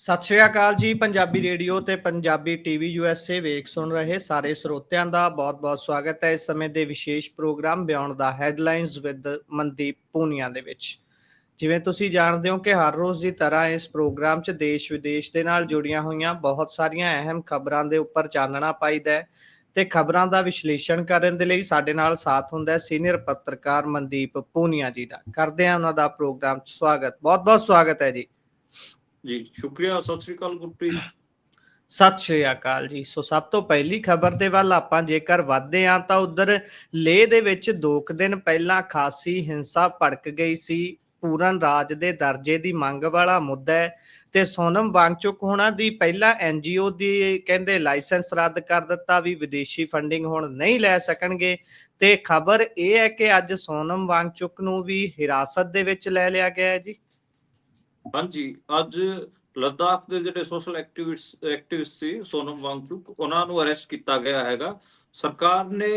ਸਤਿ ਸ਼੍ਰੀ ਅਕਾਲ ਜੀ, ਪੰਜਾਬੀ ਰੇਡੀਓ ਤੇ ਪੰਜਾਬੀ ਟੀਵੀ ਯੂਐਸਏ ਵੇਖ ਸੁਣ ਰਹੇ ਸਾਰੇ ਸਰੋਤਿਆਂ ਦਾ ਬਹੁਤ-ਬਹੁਤ ਸਵਾਗਤ ਹੈ। ਇਸ ਸਮੇਂ ਦੇ ਵਿਸ਼ੇਸ਼ ਪ੍ਰੋਗਰਾਮ ਬਿਯੋਂਡ ਦਾ ਹੈਡਲਾਈਨਸ ਵਿਦ ਮਨਦੀਪ ਪੂਨੀਆ ਦੇ ਵਿੱਚ। ਜਿਵੇਂ ਤੁਸੀਂ ਜਾਣਦੇ ਹੋ ਕਿ ਹਰ ਰੋਜ਼ ਦੀ ਤਰ੍ਹਾਂ ਇਸ ਪ੍ਰੋਗਰਾਮ 'ਚ ਦੇਸ਼ ਵਿਦੇਸ਼ ਦੇ ਨਾਲ ਜੁੜੀਆਂ ਹੋਈਆਂ ਬਹੁਤ ਸਾਰੀਆਂ ਅਹਿਮ ਖਬਰਾਂ ਦੇ ਉੱਪਰ ਚਾਨਣਾ ਪਾਈਦਾ ਹੈ ਤੇ ਖਬਰਾਂ ਦਾ ਵਿਸ਼ਲੇਸ਼ਣ ਕਰਨ ਦੇ ਲਈ ਸਾਡੇ ਨਾਲ ਸਾਥ ਹੁੰਦਾ ਹੈ ਸੀਨੀਅਰ ਪੱਤਰਕਾਰ ਮਨਦੀਪ ਪੂਨੀਆ ਜੀ ਦਾ। ਕਰਦੇ ਹਾਂ ਉਹਨਾਂ ਦਾ ਪ੍ਰੋਗਰਾਮ 'ਚ ਸਵਾਗਤ। ਬਹੁਤ-ਬਹੁਤ ਸਵਾਗਤ ਹੈ ਜੀ। ਜੀ, ਸ਼ੁਕਰੀਆ, ਸਤਿ ਸ੍ਰੀ ਅਕਾਲ ਗੁਰਪ੍ਰੀਤ। ਸਤਿ ਸ਼੍ਰੀ ਅਕਾਲ ਜੀ। ਸੋ ਸਭ ਤੋਂ ਪਹਿਲੀ ਖਬਰ ਦੇ ਵੱਲ ਆਪਾਂ ਜੇਕਰ ਵਧਦੇ ਹਾਂ ਤਾਂ ਉਧਰ ਲੇਹ ਦੇ ਵਿੱਚ ਦੋ ਦਿਨ ਪਹਿਲਾਂ ਖਾਸੀ ਹਿੰਸਾ ਭੜਕ ਗਈ ਸੀ। ਪੂਰਨ ਰਾਜ ਦੇ ਦਰਜੇ ਦੀ ਮੰਗ ਵਾਲਾ ਮੁੱਦਾ ਹੈ ਤੇ ਸੋਨਮ ਵਾਂਗਚੁਕ ਹੋਣਾ ਦੀ ਪਹਿਲਾਂ ਐਨਜੀਓ ਦੀ ਕਹਿੰਦੇ ਲਾਇਸੈਂਸ ਰੱਦ ਕਰ ਦਿੱਤਾ ਵੀ ਵਿਦੇਸ਼ੀ ਫੰਡਿੰਗ ਹੁਣ ਨਹੀਂ ਲੈ ਸਕਣਗੇ। ਤੇ ਖਬਰ ਇਹ ਹੈ ਕਿ ਅੱਜ ਸੋਨਮ ਵਾਂਗਚੁਕ ਨੂੰ ਵੀ ਹਿਰਾਸਤ ਦੇ ਵਿੱਚ ਲੈ ਲਿਆ ਗਿਆ ਹੈ ਜੀ। ਹਾਂਜੀ, ਅੱਜ ਲੱਦਾਖ ਦੇ ਜਿਹੜੇ ਸੋਸ਼ਲ ਐਕਟਿਵਿਸਟ ਐਕਟਿਵਿਸਟ ਸੀ, ਸੋਨਮ ਵਾਂਗਚੁਕ, ਉਹਨਾਂ ਨੂੰ ਅਰੈਸਟ ਕੀਤਾ ਗਿਆ ਹੈਗਾ। ਸਰਕਾਰ ਨੇ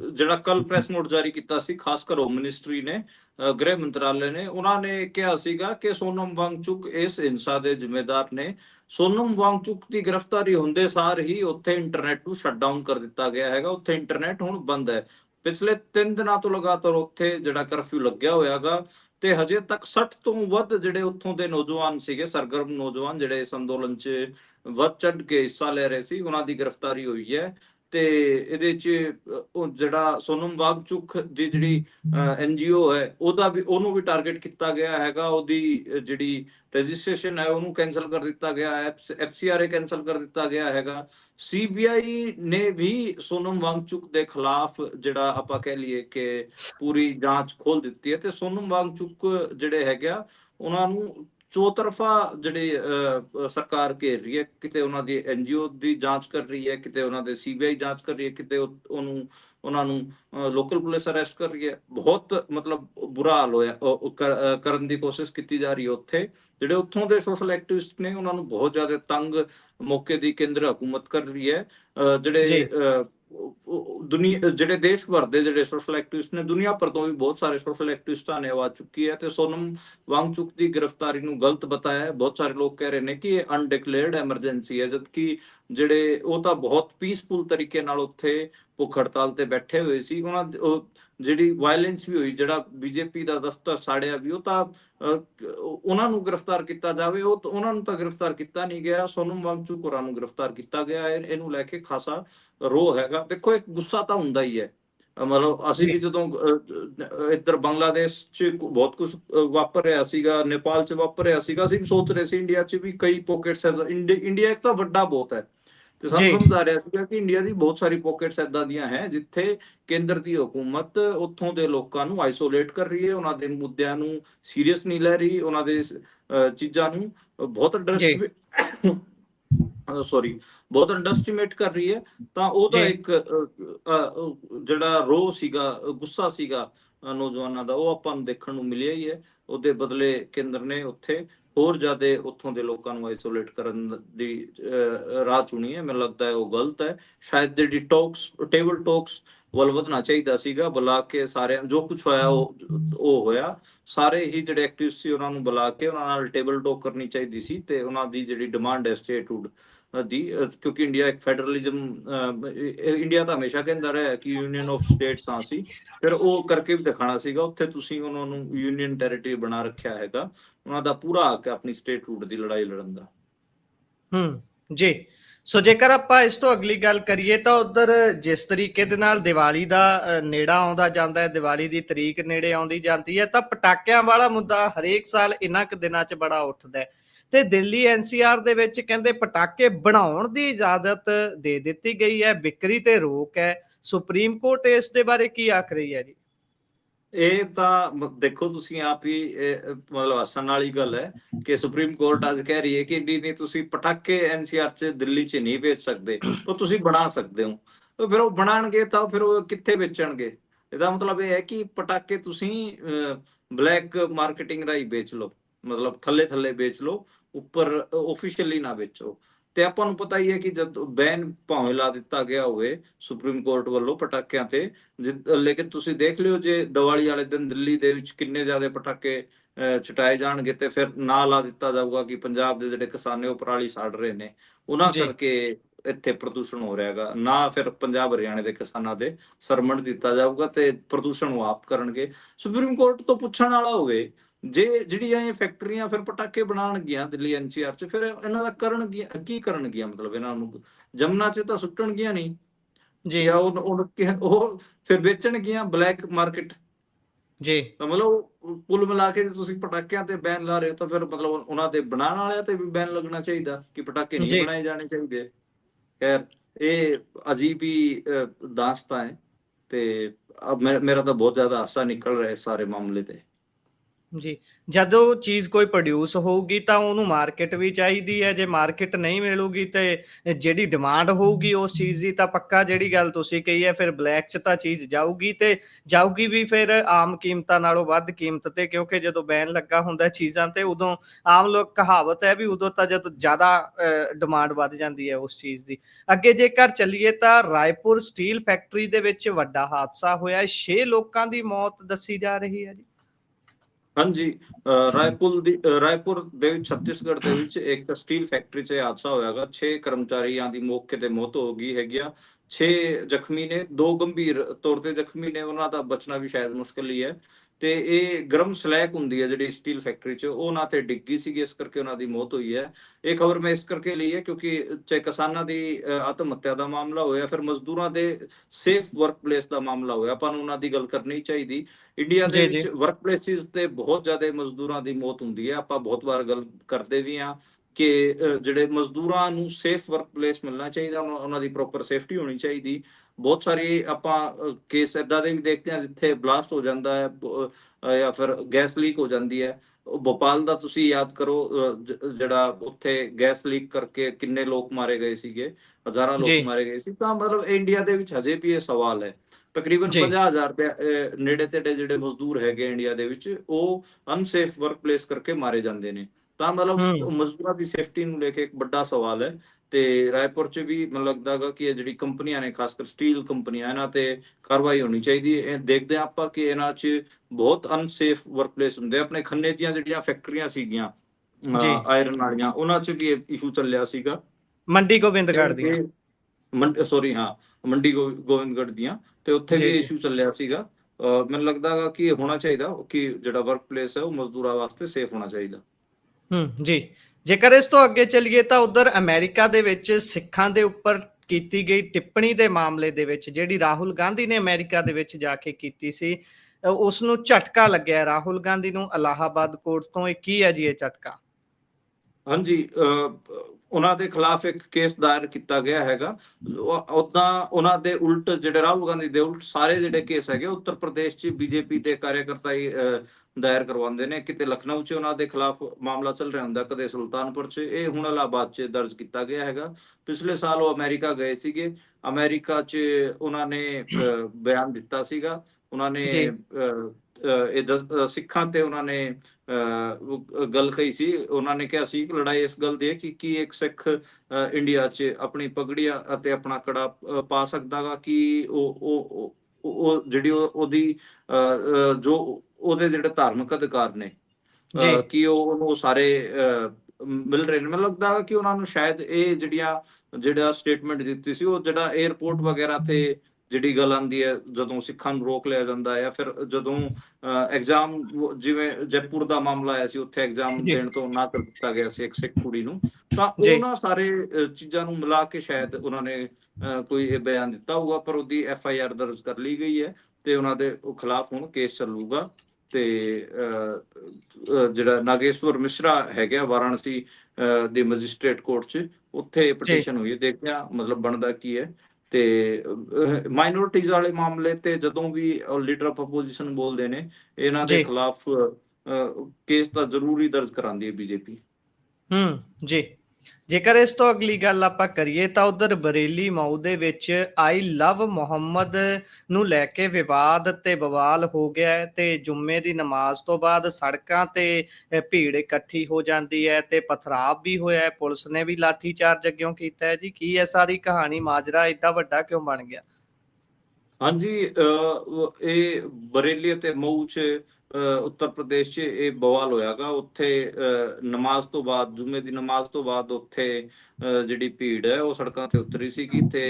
ਜਿਹੜਾ ਕੱਲ ਪ੍ਰੈਸ ਨੋਟ ਜਾਰੀ ਕੀਤਾ ਸੀ, ਖਾਸ ਕਰ ਹੋਮ ਮਿਨਿਸਟਰੀ ਨੇ ਗ੍ਰਹਿ ਮੰਤਰਾਲੇ ਨੇ, ਉਹਨਾਂ ਨੇ ਕਿਹਾ ਸੀਗਾ ਕਿ ਸੋਨਮ ਵਾਂਗਚੁਕ ਇਸ ਹਿੰਸਾ ਦੇ ਜ਼ਿੰਮੇਦਾਰ ਨੇ। ਸੋਨਮ ਵਾਂਗਚੁਕ ਦੀ ਗ੍ਰਿਫਤਾਰੀ ਹੁੰਦੇ ਸਾਰ ਹੀ ਉੱਥੇ ਇੰਟਰਨੈਟ ਨੂੰ ਸ਼ਟ ਡਾਊਨ ਕਰ ਦਿੱਤਾ ਗਿਆ ਹੈਗਾ। ਉੱਥੇ ਇੰਟਰਨੈਟ ਹੁਣ ਬੰਦ ਹੈ। ਪਿਛਲੇ 3 ਦਿਨਾਂ ਤੋਂ ਲਗਾਤਾਰ ਉੱਥੇ ਜਿਹੜਾ ਕਰਫਿਊ ਲੱਗਿਆ ਹੋਇਆਗਾ ਤੇ ਹਜੇ ਤੱਕ 60 ਤੋਂ ਵੱਧ ਜਿਹੜੇ ਉੱਥੋਂ ਦੇ ਨੌਜਵਾਨ ਸੀਗੇ, ਸਰਗਰਮ ਨੌਜਵਾਨ ਜਿਹੜੇ ਇਸ ਅੰਦੋਲਨ 'ਚ ਵੱਧ ਚੜ ਕੇ ਹਿੱਸਾ ਲੈ ਰਹੇ ਸੀ, ਉਹਨਾਂ ਦੀ ਗ੍ਰਿਫਤਾਰੀ ਹੋਈ ਹੈ। ਤੇ ਇਹਦੇ 'ਚ ਉਹ ਜਿਹੜਾ ਸੋਨਮ ਵਾਂਗਚੁਕ ਦੀ ਜਿਹੜੀ ਐਨਜੀਓ ਹੈ, ਉਹਦਾ ਵੀ, ਉਹਨੂੰ ਵੀ ਟਾਰਗੇਟ ਕੀਤਾ ਗਿਆ ਹੈਗਾ, ਉਹਦੀ ਜਿਹੜੀ ਰਜਿਸਟ੍ਰੇਸ਼ਨ ਹੈ, ਉਹਨੂੰ ਕੈਨਸਲ ਕਰ ਦਿੱਤਾ ਗਿਆ ਹੈ ਐਫਸੀਆਰਏ ਕੈਨਸਲ ਕਰ ਦਿੱਤਾ ਗਿਆ ਹੈਗਾ। ਸੀਬੀਆਈ ਨੇ ਵੀ ਸੋਨਮ ਵਾਂਗਚੁਕ ਦੇ ਖਿਲਾਫ ਜਿਹੜਾ ਆਪਾਂ ਕਹਿ ਲਈਏ ਕਿ ਪੂਰੀ ਜਾਂਚ ਖੋਲ ਦਿੱਤੀ ਹੈ ਤੇ ਸੋਨਮ ਵਾਂਗਚੁਕ ਜਿਹੜੇ ਹੈਗਾ ਉਹਨਾਂ ਨੂੰ ਚੌਤਰਫਾ ਜਿਹੜੇ ਸਰਕਾਰ ਘੇਰ ਰਹੀ ਹੈ ਕਿਤੇ ਉਹਨਾਂ ਦੀ ਐਨਜੀਓ ਦੀ ਜਾਂਚ ਕਰ ਰਹੀ ਹੈ ਕਿਤੇ ਉਹਨਾਂ ਦੇ ਸੀਬੀਆਈ ਜਾਂਚ ਕਰ ਰਹੀ ਹੈ ਕਿਤੇ ਉਹ- ਉਹਨੂੰ ਉਹਨਾਂ ਨੂੰ ਲੋਕਲ ਪੁਲਿਸ ਅਰੈਸਟ ਕਰ ਰਹੀ ਹੈ। ਬਹੁਤ ਮਤਲਬ ਬੁਰਾ ਹਾਲ ਹੋਇਆ ਕਰਨ ਦੀ ਕੋਸ਼ਿਸ਼ ਕੀਤੀ ਜਾ ਰਹੀ ਹੈ ਉੱਥੇ। ਜਿਹੜੇ ਉੱਥੋਂ ਦੇ ਸੋਸ਼ਲ ਐਕਟਿਵਿਸਟ ਨੇ ਉਹਨਾਂ ਨੂੰ ਬਹੁਤ ਜ਼ਿਆਦਾ ਤੰਗ ਮੌਕੇ ਦੀ ਕੇਂਦਰ ਹਕੂਮਤ ਕਰ ਰਹੀ ਹੈ। ਜਿਹੜੇ ਦੁਨੀਆ, ਜਿਹੜੇ ਦੇਸ਼ ਭਰ ਦੇ ਜਿਹੜੇ ਸੋਸ਼ਲ ਐਕਟਿਵਿਸਟ ਨੇ, ਦੁਨੀਆ ਭਰ ਤੋਂ ਵੀ ਬਹੁਤ ਸਾਰੇ ਸੋਸ਼ਲ ਐਕਟਿਵਿਸਟਾਂ ਨੇ ਆਵਾਜ਼ ਚੁੱਕੀ ਹੈ ਤੇ ਸੋਨਮ ਵਾਂਗਚੁਕ ਦੀ ਗ੍ਰਿਫਤਾਰੀ ਨੂੰ ਗਲਤ ਬਤਾਇਆ ਹੈ। ਬਹੁਤ ਸਾਰੇ ਲੋਕ ਕਹਿ ਰਹੇ ਨੇ ਕਿ ਇਹ ਅਨਡਿਕਲੇਅਰਡ ਐਮਰਜੈਂਸੀ ਹੈ, ਜਦਕਿ ਜਿਹੜੇ ਉਹ ਤਾਂ ਬਹੁਤ ਪੀਸਫੁਲ ਤਰੀਕੇ ਨਾਲ ਉੱਥੇ ਭੁੱਖ ਹੜਤਾਲ ਤੇ ਬੈਠੇ ਹੋਏ ਸੀ। ਉਹਨਾਂ ਜਿਹੜੀ ਵਾਇਲੈਂਸ ਵੀ ਹੋਈ, ਜਿਹੜਾ ਬੀਜੇਪੀ ਦਾ ਦਫ਼ਤਰ ਸਾੜਿਆ ਵੀ, ਉਹ ਤਾਂ ਉਹਨਾਂ ਨੂੰ ਗ੍ਰਿਫਤਾਰ ਕੀਤਾ ਜਾਵੇ, ਉਹ ਤਾਂ- ਉਹਨਾਂ ਨੂੰ ਤਾਂ ਗ੍ਰਿਫਤਾਰ ਕੀਤਾ ਨਹੀਂ ਗਿਆ, ਸੋਨਮ ਵਾਂਗਚੁਕ ਹੋਰਾਂ ਨੂੰ ਗ੍ਰਿਫਤਾਰ ਕੀਤਾ ਗਿਆ ਇਹਨੂੰ ਲੈ ਕੇ ਖਾਸਾ ਰੋਹ ਹੈਗਾ। ਦੇਖੋ, ਇੱਕ ਗੁੱਸਾ ਤਾਂ ਹੁੰਦਾ ਹੀ ਹੈ। ਮਤਲਬ ਅਸੀਂ ਵੀ ਜਦੋਂ ਇੱਧਰ ਬੰਗਲਾਦੇਸ਼ 'ਚ ਬਹੁਤ ਕੁਝ ਵਾਪਰ ਰਿਹਾ ਸੀਗਾ, ਨੇਪਾਲ 'ਚ ਵਾਪਰ ਰਿਹਾ ਸੀਗਾ, ਅਸੀਂ ਵੀ ਸੋਚ ਰਹੇ ਸੀ, ਇੰਡੀਆ 'ਚ ਵੀ ਕਈ ਪਾਕਟਸ ਹੈ ਇੰਡੀਆ ਇੱਕ ਤਾਂ ਵੱਡਾ ਬਹੁਤ ਹੈ। ਤੇ। ਸਾਨੂੰ ਸਮਝ ਰਿਹਾ ਸੀਗਾ ਕਿ ਇੰਡੀਆ ਦੀ ਬਹੁਤ ਸਾਰੀ ਪਾਕਟਸ ਏਦਾਂ ਦੀਆਂ ਹੈ ਜਿੱਥੇ ਕੇਂਦਰ ਦੀ ਹਕੂਮਤ ਉੱਥੋਂ ਦੇ ਲੋਕਾਂ ਨੂੰ ਆਈਸੋਲੇਟ ਕਰ ਰਹੀ ਹੈ ਉਹਨਾਂ ਦੇ ਮੁੱਦਿਆਂ ਨੂੰ ਸੀਰੀਅਸ ਨਹੀਂ ਲੈ ਰਹੀ ਉਹਨਾਂ ਦੇ ਚੀਜ਼ਾਂ ਨੂੰ ਬਹੁਤ ਅੰਡਰ ਸੌਰੀ ਬਹੁਤ ਅੰਡਰਸਟੀਮੇਟ ਕਰ ਰਹੀ ਹੈ ਤਾਂ ਉਹਦਾ ਜੀ। ਇੱਕ ਜਿਹੜਾ ਰੋਹ ਸੀਗਾ ਗੁੱਸਾ ਸੀਗਾ ਨੌਜਵਾਨਾਂ ਦਾ ਉਹ ਆਪਾਂ ਨੂੰ ਦੇਖਣ ਨੂੰ ਮਿਲਿਆ ਹੀ ਹੈ ਉਹਦੇ ਬਦਲੇ ਕੇਂਦਰ ਨੇ ਉੱਥੇ ਹੋਰ ਜ਼ਿਆਦਾ ਉੱਥੋਂ ਦੇ ਲੋਕਾਂ ਨੂੰ ਆਈਸੋਲੇਟ ਕਰਨ ਦੀ ਰਾਹ ਚੁਣੀ ਹੈ। ਮੈਨੂੰ ਲੱਗਦਾ ਹੈ ਉਹ ਗਲਤ ਹੈ। ਸ਼ਾਇਦ ਜਿਹੜੀ ਟਾਕਸ ਟੇਬਲ ਟਾਕਸ ਵੱਲ ਵਧਣਾ ਚਾਹੀਦਾ ਸੀਗਾ, ਬੁਲਾ ਕੇ ਸਾਰਿਆਂ, ਜੋ ਕੁਝ ਹੋਇਆ ਉਹ ਉਹ ਹੋਇਆ। ਸਾਰੇ ਹੀ ਜਿਹੜੇ ਐਕਟਿਵਿਸਟ ਸੀ, ਉਹਨਾਂ ਨੂੰ ਬੁਲਾ ਕੇ ਉਹਨਾਂ ਨਾਲ ਟੇਬਲ ਟਾਕ ਕਰਨੀ ਚਾਹੀਦੀ ਸੀ ਤੇ ਉਹਨਾਂ ਦੀ ਜਿਹੜੀ ਡਿਮਾਂਡ ਹੈ ਸਟੇਟਹੂਡ ਦੀ ਕਿਉਂਕਿ ਇੰਡੀਆ ਇੱਕ ਫੈਡਰਲਿਜ਼ਮ ਇੰਡੀਆ ਤਾਂ ਹਮੇਸ਼ਾ ਕਹਿੰਦਾ ਰਿਹਾ ਕਿ ਯੂਨੀਅਨ ਆਫ ਸਟੇਟਸ ਆ ਸੀ ਫਿਰ ਉਹ ਕਰਕੇ ਵੀ ਦਿਖਾਣਾ ਸੀਗਾ, ਉੱਥੇ ਤੁਸੀਂ ਉਹਨਾਂ ਨੂੰ ਯੂਨੀਅਨ ਟੈਰੀਟਰੀ ਬਣਾ ਰੱਖਿਆ ਹੈਗਾ। ਉਹਨਾਂ ਦਾ ਪੂਰਾ ਹੱਕ ਹੈ ਆਪਣੀ ਸਟੇਟਹੁੱਡ ਦੀ ਲੜਾਈ ਲੜਨ ਦਾ। ਹੂੰ, ਜੀ। ਸੋ ਜੇਕਰ ਆਪਾਂ ਇਸ ਤੋਂ ਅਗਲੀ ਗੱਲ ਕਰੀਏ ਤਾਂ ਉਧਰ ਜਿਸ ਤਰੀਕੇ ਦੇ ਨਾਲ ਦੀਵਾਲੀ ਦਾ ਨੇੜਾ ਆਉਂਦਾ ਜਾਂਦਾ ਹੈ, ਦੀਵਾਲੀ ਦੀ ਤਰੀਕ ਨੇੜੇ ਆਉਂਦੀ ਜਾਂਦੀ ਹੈ, ਤਾਂ ਪਟਾਕਿਆਂ ਵਾਲਾ ਮੁੱਦਾ ਹਰੇਕ ਸਾਲ ਇਹਨਾਂ ਕੁ ਦਿਨਾਂ 'ਚ ਬੜਾ ਉੱਠਦਾ ਹੈ। ਤੇ ਦਿੱਲੀ ਐਨਸੀਆਰ ਦੇ ਵਿੱਚ ਕਹਿੰਦੇ ਪਟਾਕੇ ਬਣਾਉਣ ਦੀ ਇਜਾਜ਼ਤ ਦੇ ਦਿੱਤੀ ਗਈ ਹੈ, ਵਿਕਰੀ ਤੇ ਰੋਕ ਹੈ। ਸੁਪਰੀਮ ਕੋਰਟ ਇਸ ਦੇ ਬਾਰੇ ਕੀ ਆਖ ਰਹੀ ਹੈ ਜੀ? ਇਹ ਤਾਂ ਦੇਖੋ ਤੁਸੀਂ ਆਪ ਹੀ ਇਹ, ਅਹ, ਮਤਲਬ ਹੱਸਣ ਗੱਲ ਹੈ ਕਿ ਸੁਪਰੀਮ ਕੋਰਟ ਅੱਜ ਕਹਿ ਰਹੀ ਹੈ ਕਿ ਨਹੀਂ ਨਹੀਂ ਤੁਸੀਂ ਪਟਾਕੇ ਐਨਸੀਆਰ ਚ ਦਿੱਲੀ ਚ ਨਹੀਂ ਵੇਚ ਸਕਦੇ ਪਰ ਤੁਸੀਂ ਬਣਾ ਸਕਦੇ ਹੋ। ਤਾਂ ਫਿਰ ਉਹ ਬਣਾਣਗੇ ਤਾਂ ਫਿਰ ਉਹ ਕਿੱਥੇ ਵੇਚਣਗੇ? ਇਹਦਾ ਮਤਲਬ ਇਹ ਹੈ ਕਿ ਪਟਾਕੇ ਤੁਸੀਂ ਬਲੈਕ ਮਾਰਕੀਟਿੰਗ ਰਾਹੀਂ ਵੇਚ ਲਓ। ਮਤਲਬ ਥੱਲੇ ਥੱਲੇ ਵੇਚ ਲਓ ਉੱਪਰ ਆਫੀਸ਼ੀਅਲੀ ਨਾ ਵੇਚੋ। ਤੇ ਆਪਾਂ ਨੂੰ ਪਤਾ ਹੀ ਹੈ ਕਿ ਜਦ ਬੈਨ ਭਾਵੇਂ ਲਾ ਦਿੱਤਾ ਗਿਆ ਹੋਵੇ ਸੁਪਰੀਮ ਕੋਰਟ ਵੱਲੋਂ ਪਟਾਕਿਆਂ ਤੇ ਲੇਕਿਨ ਤੁਸੀਂ ਦੇਖ ਲਿਓ ਜੇ ਦੀਵਾਲੀ ਵਾਲੇ ਦਿਨ ਦਿੱਲੀ ਦੇ ਵਿੱਚ ਕਿੰਨੇ ਜ਼ਿਆਦਾ ਪਟਾਕੇ ਛੁਟਾਏ ਜਾਣਗੇ ਤੇ ਫਿਰ ਨਾਂ ਲਾ ਦਿੱਤਾ ਜਾਊਗਾ ਕਿ ਪੰਜਾਬ ਦੇ ਜਿਹੜੇ ਕਿਸਾਨ ਉਹ ਪਰਾਲੀ ਸਾੜ ਰਹੇ ਨੇ। ਉਹਨਾਂ। ਕਰਕੇ ਇੱਥੇ ਪ੍ਰਦੂਸ਼ਣ ਹੋ ਰਿਹਾ ਹੈਗਾ ਨਾ ਫਿਰ ਪੰਜਾਬ ਹਰਿਆਣੇ ਦੇ ਕਿਸਾਨਾਂ ਦੇ ਸਰਮਣ ਦਿੱਤਾ ਜਾਊਗਾ ਤੇ ਪ੍ਰਦੂਸ਼ਣ ਉਹ ਆਪ ਕਰਨਗੇ। ਸੁਪਰੀਮ ਕੋਰਟ ਤੋਂ ਪੁੱਛਣ ਵਾਲਾ ਹੋਵੇ ਜੇ ਜਿਹੜੀਆਂ ਇਹ ਫੈਕਟਰੀਆਂ ਫਿਰ ਪਟਾਕੇ ਬਣਾਉਣਗੀਆਂ ਦਿੱਲੀ ਐਨਸੀਆਰ ਚ ਫਿਰ ਇਹਨਾਂ ਦਾ ਕਰਨਗੀਆਂ ਕੀ ਕਰਨਗੀਆਂ ਮਤਲਬ ਇਹਨਾਂ ਨੂੰ। ਜਮਨਾ ਚ ਤਾਂ ਸੁੱਟਣਗੀਆਂ ਨਹੀਂ। ਜੀ। ਜਾਂ ਉਹ ਉਹ ਉਹ ਫਿਰ ਵੇਚਣਗੀਆਂ ਬਲੈਕ ਮਾਰਕੀਟ। ਜੀ। ਤਾਂ ਮਤਲਬ ਕੁੱਲ ਮਿਲਾ ਕੇ ਤੁਸੀਂ ਪਟਾਕਿਆਂ ਤੇ ਬੈਨ ਲਾ ਰਹੇ ਹੋ ਤਾਂ ਫਿਰ ਮਤਲਬ ਉਹਨਾਂ ਦੇ ਬਣਾਉਣ ਵਾਲਿਆਂ ਤੇ ਵੀ ਬੈਨ ਲੱਗਣਾ ਚਾਹੀਦਾ ਕਿ ਪਟਾਕੇ। ਨਹੀਂ ਬਣਾਏ ਜਾਣੇ ਚਾਹੀਦੇ। ਖੈਰ ਇਹ ਅਜੀਬ ਹੀ ਦਾਸਤਾਂ ਹੈ। ਤੇ ਮੇਰਾ ਮੇਰਾ ਤਾਂ ਬਹੁਤ ਜ਼ਿਆਦਾ ਹਾਸਾ ਨਿਕਲ ਰਿਹਾ ਇਸ ਸਾਰੇ ਮਾਮਲੇ ਤੇ। ਜੀ, ਜਦੋਂ ਚੀਜ਼ ਕੋਈ ਪ੍ਰੋਡਿਊਸ ਹੋਊਗੀ ਤਾਂ ਉਹਨੂੰ ਮਾਰਕੀਟ ਵੀ ਚਾਹੀਦੀ ਹੈ, ਜੇ ਮਾਰਕੀਟ ਨਹੀਂ ਮਿਲੂਗੀ ਤੇ ਜਿਹੜੀ ਡਿਮਾਂਡ ਹੋਊਗੀ ਉਸ ਚੀਜ਼ ਦੀ ਤਾਂ ਪੱਕਾ ਜਿਹੜੀ ਗੱਲ ਤੁਸੀਂ ਕਹੀ ਹੈ, ਫਿਰ ਬਲੈਕ 'ਚ ਤਾਂ ਚੀਜ਼ ਜਾਊਗੀ ਤੇ ਜਾਊਗੀ ਵੀ ਫਿਰ ਆਮ ਕੀਮਤਾਂ ਨਾਲੋਂ ਵੱਧ ਕੀਮਤ ਤੇ, ਕਿਉਂਕਿ ਜਦੋਂ ਬੈਨ ਲੱਗਾ ਹੁੰਦਾ ਚੀਜ਼ਾਂ ਤੇ ਉਦੋਂ ਆਮ ਲੋਕ ਕਹਾਵਤ ਹੈ ਵੀ ਉਦੋਂ ਤਾਂ ਜਦੋਂ ਜ਼ਿਆਦਾ ਡਿਮਾਂਡ ਵੱਧ ਜਾਂਦੀ ਹੈ ਉਸ ਚੀਜ਼ ਦੀ। ਅੱਗੇ ਜੇਕਰ ਚੱਲੀਏ ਤਾਂ ਰਾਏਪੁਰ ਸਟੀਲ ਫੈਕਟਰੀ ਦੇ ਵਿੱਚ ਵੱਡਾ ਹਾਦਸਾ ਹੋਇਆ 6 ਲੋਕਾਂ ਦੀ ਮੌਤ ਦੱਸੀ ਜਾ ਰਹੀ ਹੈ ਜੀ। ਹਾਂਜੀ ਅਹ ਰਾਏਪੁਰ ਦੀ ਰਾਏਪੁਰ ਦੇ ਵਿੱਚ, ਛੱਤੀਸਗੜ੍ਹ ਦੇ ਵਿੱਚ ਇੱਕ ਸਟੀਲ ਫੈਕਟਰੀ 'ਚ ਇਹ ਹਾਦਸਾ ਹੋਇਆਗਾ 6 ਕਰਮਚਾਰੀਆਂ ਦੀ ਮੌਕੇ ਤੇ ਮੌਤ ਹੋ ਗਈ ਹੈਗੀ ਆ। 6 ਜ਼ਖਮੀ ਨੇ, ਦੋ ਗੰਭੀਰ ਤੌਰ ਤੇ ਜ਼ਖਮੀ ਨੇ, ਉਹਨਾਂ ਦਾ ਬਚਣਾ ਵੀ ਸ਼ਾਇਦ ਮੁਸ਼ਕਲ ਹੀ ਹੈ। ਤੇ ਇਹ ਗਰਮ ਸਲੈਕ ਹੁੰਦੀ ਹੈ ਜਿਹੜੀ ਸਟੀਲ ਫੈਕਟਰੀ 'ਚ ਉਹ ਨਾ ਤੇ ਡਿੱਗੀ ਸੀਗੀ ਇਸ ਕਰਕੇ ਉਹਨਾਂ ਦੀ ਮੌਤ ਹੋਈ ਹੈ। ਇਹ ਖਬਰ ਮੈਂ ਇਸ ਕਰਕੇ ਲਈ ਹੈ ਕਿਉਂਕਿ ਚਾਹੇ ਕਿਸਾਨਾਂ ਦੀ ਆਤਮ ਹੱਤਿਆ ਦਾ ਮਾਮਲਾ ਹੋਇਆ ਫਿਰ ਮਜ਼ਦੂਰਾਂ ਦੇ ਸੇਫ ਵਰਕਪਲੇਸ ਦਾ ਮਾਮਲਾ ਹੋਇਆ। ਆਪਾਂ ਨੂੰ ਉਹਨਾਂ ਦੀ ਗੱਲ ਕਰਨੀ ਚਾਹੀਦੀ। ਇੰਡੀਆ ਦੇ। ਵਿੱਚ ਵਰਕਪਲੇਸਿਸ ਤੇ ਬਹੁਤ ਜ਼ਿਆਦਾ ਮਜ਼ਦੂਰਾਂ ਦੀ ਮੌਤ ਹੁੰਦੀ ਹੈ। ਆਪਾਂ ਬਹੁਤ ਵਾਰ ਗੱਲ ਕਰਦੇ ਵੀ ਹਾਂ। ਕਿ ਜਿਹੜੇ ਮਜ਼ਦੂਰਾਂ ਨੂੰ ਸੇਫ ਵਰਕਪਲੇਸ ਮਿਲਣਾ ਚਾਹੀਦਾ ਉਹਨਾਂ ਦੀ ਪ੍ਰੋਪਰ ਸੇਫਟੀ ਹੋਣੀ ਚਾਹੀਦੀ। ਬਹੁਤ ਸਾਰੀ ਆਪਾਂ ਕੇਸ ਏਦਾਂ ਦੇ ਵੀ ਦੇਖਦੇ ਹਾਂ ਜਿੱਥੇ ਬਲਾਸਟ ਹੋ ਜਾਂਦਾ ਹੈ ਜਾਂ ਫਿਰ ਗੈਸ ਲੀਕ ਹੋ ਜਾਂਦੀ ਹੈ। ਉਹ ਭੋਪਾਲ ਦਾ ਤੁਸੀਂ ਯਾਦ ਕਰੋ ਜਿਹੜਾ ਉੱਥੇ ਗੈਸ ਲੀਕ ਕਰਕੇ ਕਿੰਨੇ ਲੋਕ ਮਾਰੇ ਗਏ ਸੀਗੇ ਹਜ਼ਾਰਾਂ। ਲੋਕ ਮਾਰੇ ਗਏ ਸੀ। ਤਾਂ ਮਤਲਬ ਇੰਡੀਆ ਦੇ ਵਿੱਚ ਹਜੇ ਵੀ ਇਹ ਸਵਾਲ ਹੈ। ਤਕਰੀਬਨ ਜੀ। 50000 ਰੁਪਏ ਨੇੜੇ ਤੇੜੇ ਜਿਹੜੇ ਮਜ਼ਦੂਰ ਹੈਗੇ ਇੰਡੀਆ ਦੇ ਵਿੱਚ ਉਹ ਅਨਸੇਫ ਵਰਕਪਲੇਸ ਕਰਕੇ ਮਾਰੇ ਜਾਂਦੇ ਨੇ। ਤਾਂ ਮਤਲਬ। ਮਜ਼ਦੂਰਾਂ ਦੀ ਸੇਫਟੀ ਨੂੰ ਲੈ ਕੇ ਇੱਕ ਵੱਡਾ ਸਵਾਲ ਹੈ ਤੇ ਰਾਏਪੁਰ ਚ ਵੀ ਮੈਨੂੰ ਲੱਗਦਾ ਗਾ ਕਿ ਇਹ ਜਿਹੜੀ ਕੰਪਨੀਆਂ ਨੇ ਖਾਸ ਕਰ ਸਟੀਲ ਕੰਪਨੀਆਂ ਇਹਨਾਂ ਤੇ ਕਾਰਵਾਈ ਹੋਣੀ ਚਾਹੀਦੀ ਹੈ ਇਹ ਦੇਖਦੇ ਆਪਾਂ ਕਿ ਇਹਨਾਂ ਚ ਬਹੁਤ ਅਨਸੇਫ ਵਰਕਪਲੇਸ ਹੁੰਦੇ। ਆਪਣੇ ਖੰਨੇ ਦੀਆਂ ਜਿਹੜੀਆਂ ਫੈਕਟਰੀਆਂ ਸੀਗੀਆਂ ਜੀ। ਆਇਰਨ ਵਾਲੀਆਂ ਉਹਨਾਂ ਚ ਵੀ ਇਹ ਇਸ਼ੂ ਚੱਲਿਆ ਸੀਗਾ ਮੰਡੀ ਗੋਬਿੰਦਗੜ੍ਹ ਦੀਆਂ ਮੰਡੀ ਸੌਰੀ ਹਾਂ ਮੰਡੀ ਗੋ- ਗੋਬਿੰਦਗੜ੍ਹ ਦੀਆਂ ਤੇ ਉੱਥੇ ਵੀ। ਇਸ਼ੂ ਚੱਲਿਆ ਸੀਗਾ ਮੈਨੂੰ ਲੱਗਦਾ ਕਿ ਇਹ ਹੋਣਾ ਚਾਹੀਦਾ ਕਿ ਜਿਹੜਾ ਵਰਕਪਲੇਸ ਹੈ ਉਹ ਮਜ਼ਦੂਰਾਂ ਵਾਸਤੇ ਸੇਫ ਹੋਣਾ ਚਾਹੀਦਾ ਹੂੰ ਜੀ। ਜੇਕਰ ਇਸ ਤੋਂ ਅੱਗੇ ਚੱਲੀਏ ਤਾਂ ਉਧਰ ਅਮਰੀਕਾ ਦੇ ਵਿੱਚ ਸਿੱਖਾਂ ਦੇ ਉੱਪਰ ਕੀਤੀ ਗਈ ਟਿੱਪਣੀ ਦੇ ਮਾਮਲੇ ਦੇ ਵਿੱਚ ਜਿਹੜੀ ਰਾਹੁਲ ਗਾਂਧੀ ਨੇ ਅਮਰੀਕਾ ਦੇ ਵਿੱਚ ਜਾ ਕੇ ਕੀਤੀ ਸੀ ਉਸ ਨੂੰ ਝਟਕਾ ਲੱਗਿਆ। ਰਾਹੁਲ ਗਾਂਧੀ ਨੂੰ ਅਲਾਹਾਬਾਦ ਕੋਰਟ ਤੋਂ ਇਹ ਕੀ ਹੈ ਜੀ ਇਹ ਝਟਕਾ? ਹਾਂਜੀ ਉਹਨਾਂ ਦੇ ਖਿਲਾਫ ਇੱਕ ਕੇਸ ਦਾਇਰ ਕੀਤਾ ਗਿਆ ਹੈਗਾ। ਉਦਾਂ ਉਹਨਾਂ ਦੇ ਉਲਟ ਜਿਹੜੇ ਰਾਹੁਲ ਗਾਂਧੀ ਦੇ ਉਲਟ ਸਾਰੇ ਜਿਹੜੇ ਕੇਸ ਹੈਗੇ ਉੱਤਰ ਪ੍ਰਦੇਸ਼ 'ਚ ਬੀਜੇਪੀ ਦੇ ਕਾਰਜਕਰਤਾ ਹੀ ਅਹ, ਦਾਇਰ ਕਰਵਾਉਂਦੇ ਨੇ। ਕਿਤੇ ਲਖਨਊ 'ਚ ਉਹਨਾਂ ਦੇ ਖਿਲਾਫ ਮਾਮਲਾ ਚੱਲ ਰਿਹਾ ਹੁੰਦਾ ਕਦੇ ਸੁਲਤਾਨਪੁਰ 'ਚ। ਇਹ ਹੁਣ ਇਲਾਹਾਬਾਦ 'ਚ ਦਰਜ ਕੀਤਾ ਗਿਆ ਹੈਗਾ। ਪਿਛਲੇ ਸਾਲ ਉਹ ਅਮਰੀਕਾ ਗਏ ਸੀਗੇ। ਅਮਰੀਕਾ 'ਚ ਉਹਨਾਂ ਨੇ ਬਿਆਨ ਦਿੱਤਾ ਸੀਗਾ। ਉਹਨਾਂ ਨੇ ਇਹ ਸਿੱਖਾਂ ਤੇ ਉਹਨਾਂ ਨੇ ਗੱਲ ਕਹੀ ਸੀ। ਉਹਨਾਂ ਨੇ ਕਿਹਾ ਸੀ ਕਿ ਲੜਾਈ ਇਸ ਗੱਲ ਦੀ ਹੈ ਕਿ ਕੀ ਇੱਕ ਸਿੱਖ ਇੰਡੀਆ 'ਚ ਆਪਣੀ ਪਗੜੀ ਅਤੇ ਆਪਣਾ ਕੜਾ ਪਾ ਸਕਦਾਗਾ ਕਿ ਉਹ ਉਹ ਉਹ- ਜਿਹੜੀ ਉਹ- ਉਹਦੀ ਜੋ ਉਹਦੇ ਜਿਹੜੇ ਧਾਰਮਿਕ ਅਧਿਕਾਰ ਨੇ। ਕਿ ਉਹ ਉਹਨੂੰ ਸਾਰੇ ਮਿਲ ਰਹੇ ਨੇ ਮੈਨੂੰ ਲੱਗਦਾ ਕਿ ਉਹਨਾਂ ਨੂੰ ਸ਼ਾਇਦ ਇਹ ਜਿਹੜੀਆਂ ਜਿਹੜਾ ਸਟੇਟਮੈਂਟ ਦਿੱਤੀ ਸੀ ਉਹ ਜਿਹੜਾ 에어ਪੋਰਟ ਵਗੈਰਾ ਤੇ ਜਿਹੜੀ ਗੱਲ ਆਂਦੀ ਹੈ ਜਦੋਂ ਸਿੱਖਾਂ ਨੂੰ ਰੋਕ ਲਿਆ ਜਾਂਦਾ ਹੈ ਜਾਂ ਫਿਰ ਜਦੋਂ ਐਗਜ਼ਾਮ ਜਿਵੇਂ ਜੈਪੁਰ ਦਾ ਮਾਮਲਾ ਆਇਆ ਸੀ ਉੱਥੇ ਐਗਜ਼ਾਮ। ਦੇਣ ਤੋਂ ਨਾ ਕਰ ਦਿੱਤਾ ਗਿਆ ਸੀ ਇੱਕ ਸਿੱਖ ਕੁੜੀ ਨੂੰ ਤਾਂ। ਉਹਨਾਂ ਸਾਰੇ ਚੀਜ਼ਾਂ ਨੂੰ ਮਿਲਾ ਕੇ ਸ਼ਾਇਦ ਉਹਨਾਂ ਨੇ ਕੋਈ ਇਹ ਬਿਆਨ ਦਿੱਤਾ ਹੋਊਗਾ ਪਰ ਉਹਦੀ ਐਫ ਆਈ ਆਰ ਦਰਜ ਕਰ ਲਈ ਗਈ ਹੈ ਤੇ ਉਹਨਾਂ ਦੇ ਖਿਲਾਫ ਹੁਣ ਕੇਸ ਚੱਲੂਗਾ ਤੇ ਜਿਹੜਾ ਨਾਗੇਸ਼ਵਰ ਮਿਸ਼ਰਾ ਹੈਗਾ ਵਾਰਾਣਸੀ ਦੇ ਮੈਜਿਸਟ੍ਰੇਟ ਕੋਰਟ 'ਚ ਉੱਥੇ ਪਟੀਸ਼ਨ ਹੋਈ ਹੈ ਦੇਖਦੇ ਹਾਂ ਮਤਲਬ ਬਣਦਾ ਕੀ ਹੈ ਤੇ ਮਾਈਨੋਰਿਟੀਜ਼ ਵਾਲੇ ਮਾਮਲੇ ਤੇ ਜਦੋਂ ਵੀ ਲੀਡਰ ਆਫ ਆਪੋਜੀਸ਼ਨ ਬੋਲਦੇ ਨੇ ਇਹਨਾਂ ਦੇ। ਖਿਲਾਫ ਕੇਸ ਤਾਂ ਜ਼ਰੂਰੀ ਦਰਜ ਕਰਾਉਂਦੀ ਹੈ ਬੀਜੇਪੀ ਹੂੰ ਜੀ। ਜੇਕਰ ਇਸ ਤੋਂ ਅਗਲੀ ਗੱਲ ਆਪਾਂ ਕਰੀਏ ਤਾਂ ਉਧਰ ਬਰੇਲੀ ਮਊ ਦੇ ਵਿੱਚ ਆਈ ਲਵ ਮੁਹੰਮਦ ਨੂੰ ਲੈ ਕੇ ਵਿਵਾਦ ਤੇ ਬਵਾਲ ਹੋ ਗਿਆ ਹੈ ਤੇ ਜੁੰਮੇ ਦੀ ਨਮਾਜ਼ ਤੋਂ ਬਾਅਦ ਸੜਕਾਂ ਤੇ ਭੀੜ ਇਕੱਠੀ ਹੋ ਜਾਂਦੀ ਹੈ ਤੇ ਪਥਰਾਵ ਵੀ ਹੋਇਆ ਹੈ। ਪੁਲਿਸ ਨੇ ਵੀ ਲਾਠੀ ਚਾਰਜ ਅੱਗਿਓਂ ਕੀਤਾ ਹੈ। ਜੀ ਕੀ ਹੈ ਸਾਰੀ ਕਹਾਣੀ ਮਾਜਰਾ ਏਡਾ ਵੱਡਾ ਕਿਉਂ ਬਣ ਗਿਆ? ਹਾਂਜੀ ਅਹ, ਇਹ ਬਰੇਲੀ ਅਤੇ ਮਊ ਚ ਉੱਤਰ ਪ੍ਰਦੇਸ਼ 'ਚ ਇਹ ਬਵਾਲ ਹੋਇਆਗਾ। ਉੱਥੇ ਨਮਾਜ਼ ਤੋਂ ਬਾਅਦ ਜੁਮੇ ਦੀ ਨਮਾਜ਼ ਤੋਂ ਬਾਅਦ ਉੱਥੇ ਜਿਹੜੀ ਭੀੜ ਹੈ ਉਹ ਸੜਕਾਂ ਤੇ ਉਤਰੀ ਸੀਗੀ ਤੇ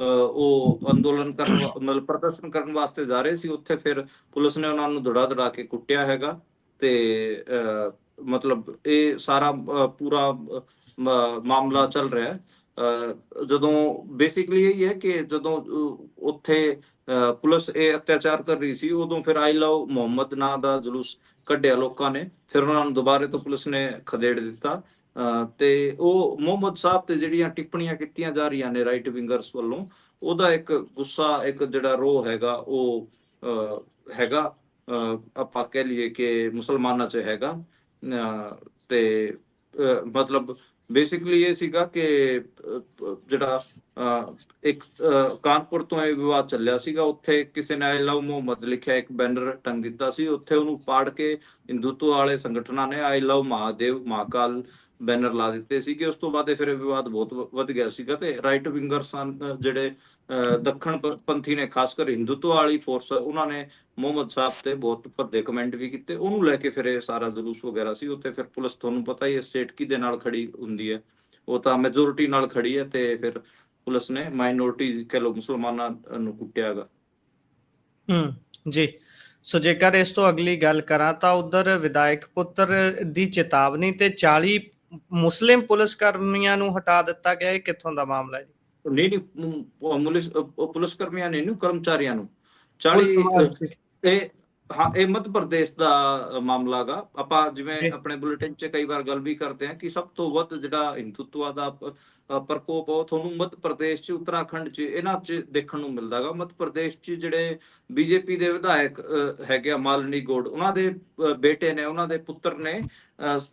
ਉਹ ਅੰਦੋਲਨ ਕਰਨ ਮਤਲਬ ਪ੍ਰਦਰਸ਼ਨ ਕਰਨ ਵਾਸਤੇ ਜਾ ਰਹੇ ਸੀ। ਉੱਥੇ ਫਿਰ ਪੁਲਿਸ ਨੇ ਉਹਨਾਂ ਨੂੰ ਦੜਾ ਦੜਾ ਕੇ ਕੁੱਟਿਆ ਹੈਗਾ ਤੇ ਅ, ਮਤਲਬ ਇਹ ਸਾਰਾ ਪੂਰਾ ਅ, ਮਾਮਲਾ ਚੱਲ ਰਿਹਾ। ਹੈ ਜਦੋਂ ਬੇਸਿਕਲੀ ਇਹ ਹੈ ਕਿ ਜਦੋਂ ਉੱਥੇ ਪੁਲਿਸ ਇਹ ਅਤਿਆਚਾਰ ਕਰ ਰਹੀ ਸੀ ਉਦੋਂ ਫਿਰ ਆਈ ਲਵ ਮੁਹੰਮਦ ਨਾਂ ਦਾ ਜਲੂਸ ਕੱਢਿਆ ਲੋਕਾਂ ਨੇ ਫਿਰ ਉਹਨਾਂ ਨੂੰ ਦੁਬਾਰੇ ਤੋਂ ਪੁਲਿਸ ਨੇ ਖਦੇੜ ਦਿੱਤਾ। ਤੇ ਉਹ ਮੁਹੰਮਦ ਸਾਹਿਬ ਤੇ ਜਿਹੜੀਆਂ ਟਿੱਪਣੀਆਂ ਕੀਤੀਆਂ ਜਾ ਰਹੀਆਂ ਨੇ ਰਾਈਟ ਵਿੰਗਰਸ ਵੱਲੋਂ ਉਹਦਾ ਇੱਕ ਗੁੱਸਾ ਇੱਕ ਜਿਹੜਾ ਰੋਹ ਹੈਗਾ ਉਹ ਅ, ਹੈਗਾ ਅ, ਆਪਾਂ ਕਹਿ ਲਈਏ ਕਿ ਮੁਸਲਮਾਨਾਂ 'ਚ ਹੈਗਾ। ਅ, ਤੇ ਮਤਲਬ ਬੇਸਿਕਲੀ ਇਹ ਸੀਗਾ ਕਿ ਜਿਹੜਾ ਇੱਕ ਕਾਨਪੁਰ ਤੋਂ ਇਹ ਵਿਵਾਦ ਚੱਲਿਆ ਸੀਗਾ। ਉੱਥੇ ਕਿਸੇ ਨੇ ਆਈ ਲਵ ਮੁਹੰਮਦ ਲਿਖਿਆ, ਇੱਕ ਬੈਨਰ ਟੰਗ ਦਿੱਤਾ ਸੀ। ਉੱਥੇ ਉਹਨੂੰ ਪਾੜ ਕੇ ਹਿੰਦੂਤਵ ਵਾਲੇ ਸੰਗਠਨਾਂ ਨੇ I love Mahadev, Mahakal banner ਲਾ ਦਿੱਤੇ ਸੀਗੇ। ਉਸ ਤੋਂ ਬਾਅਦ ਇਹ ਫਿਰ ਵਿਵਾਦ ਬਹੁਤ ਵੱਧ ਗਿਆ ਸੀਗਾ ਤੇ ਰਾਈਟ ਵਿੰਗਰ ਸਨ ਜਿਹੜੇ ਦੱਖਣ ਪੰਥੀ ਨੇ, ਖਾਸ ਕਰ ਹਿੰਦੂਤਵ ਵਾਲੀ ਫੋਰਸ ਉਹਨਾਂ ਨੇ ਮੁਹੰਮਦ ਸਾਹਿਬ ਤੇ ਬਹੁਤ ਭੱਦੇ ਕਮੈਂਟ ਵੀ ਕੀਤੇ। ਉਹਨੂੰ ਲੈ ਕੇ ਫਿਰ ਇਹ ਸਾਰਾ ਜਲੂਸ ਵਗੈਰਾ ਸੀ। ਉੱਥੇ ਫਿਰ ਪੁਲਿਸ ਤੁਹਾਨੂੰ ਪਤਾ ਹੀ ਹੈ, ਸਟੇਟ ਕਿਹਦੇ ਨਾਲ ਖੜੀ ਹੁੰਦੀ ਹੈ। ਉਹ ਤਾਂ ਮੈਜੋਰਿਟੀ ਨਾਲ ਖੜੀ ਹੈ ਤੇ ਫਿਰ ਪੁਲਿਸ ਨੇ ਮਾਈਨੋਰਿਟੀਜ਼ ਕਹ ਲੋ ਮੁਸਲਮਾਨਾਂ ਨੂੰ ਕੁੱਟਿਆਗਾ ਹੂੰ, ਜੀ। ਸੋ ਜੇਕਰ ਇਸ ਤੋਂ ਅਗਲੀ ਗੱਲ ਕਰਾਂ ਤਾਂ ਉਧਰ ਵਿਧਾਇਕ ਪੁੱਤਰ ਦੀ ਚੇਤਾਵਨੀ ਤੇ 40 ਮੁਸਲਿਮ ਪੁਲਿਸ ਕਰਮੀਆਂ ਨੂੰ ਹਟਾ ਦਿੱਤਾ ਗਿਆ। ਇਹ ਕਿੱਥੋਂ ਦਾ ਮਾਮਲਾ ਹੈ ਨਹੀਂ ਨਹੀਂ ਪੁਲਿਸ ਪੁਲਿਸ ਕਰਮੀਆਂ ਨੇ ਨਹੀਂ ਕਰਮਚਾਰੀਆਂ ਨੂੰ। 40 ਇਹ ਹਾਂ ਇਹ ਮੱਧ ਪ੍ਰਦੇਸ਼ ਦਾ ਅ, ਮਾਮਲਾ ਗਾ। ਆਪਾਂ। ਜਿਵੇਂ ਆਪਣੇ ਬੁਲੇਟਿਨ 'ਚ ਕਈ ਵਾਰ ਗੱਲ ਵੀ ਕਰਦੇ ਹਾਂ ਕਿ ਸਭ ਤੋਂ ਵੱਧ ਜਿਹੜਾ ਹਿੰਦੂਤਵਾ ਦਾ ਪ੍ਰਕੋਪ ਆ ਉਹ ਤੁਹਾਨੂੰ ਮੱਧ ਪ੍ਰਦੇਸ਼ 'ਚ ਉੱਤਰਾਖੰਡ 'ਚ ਇਹਨਾਂ 'ਚ ਦੇਖਣ ਨੂੰ ਮਿਲਦਾ ਗਾ। ਮੱਧ ਪ੍ਰਦੇਸ਼ 'ਚ ਜਿਹੜੇ ਬੀਜੇਪੀ ਦੇ ਵਿਧਾਇਕ ਹੈਗੇ ਆ ਮਾਲਨੀ ਗੋਡ ਉਹਨਾਂ ਦੇ ਬੇਟੇ ਨੇ ਉਹਨਾਂ ਦੇ ਪੁੱਤਰ ਨੇ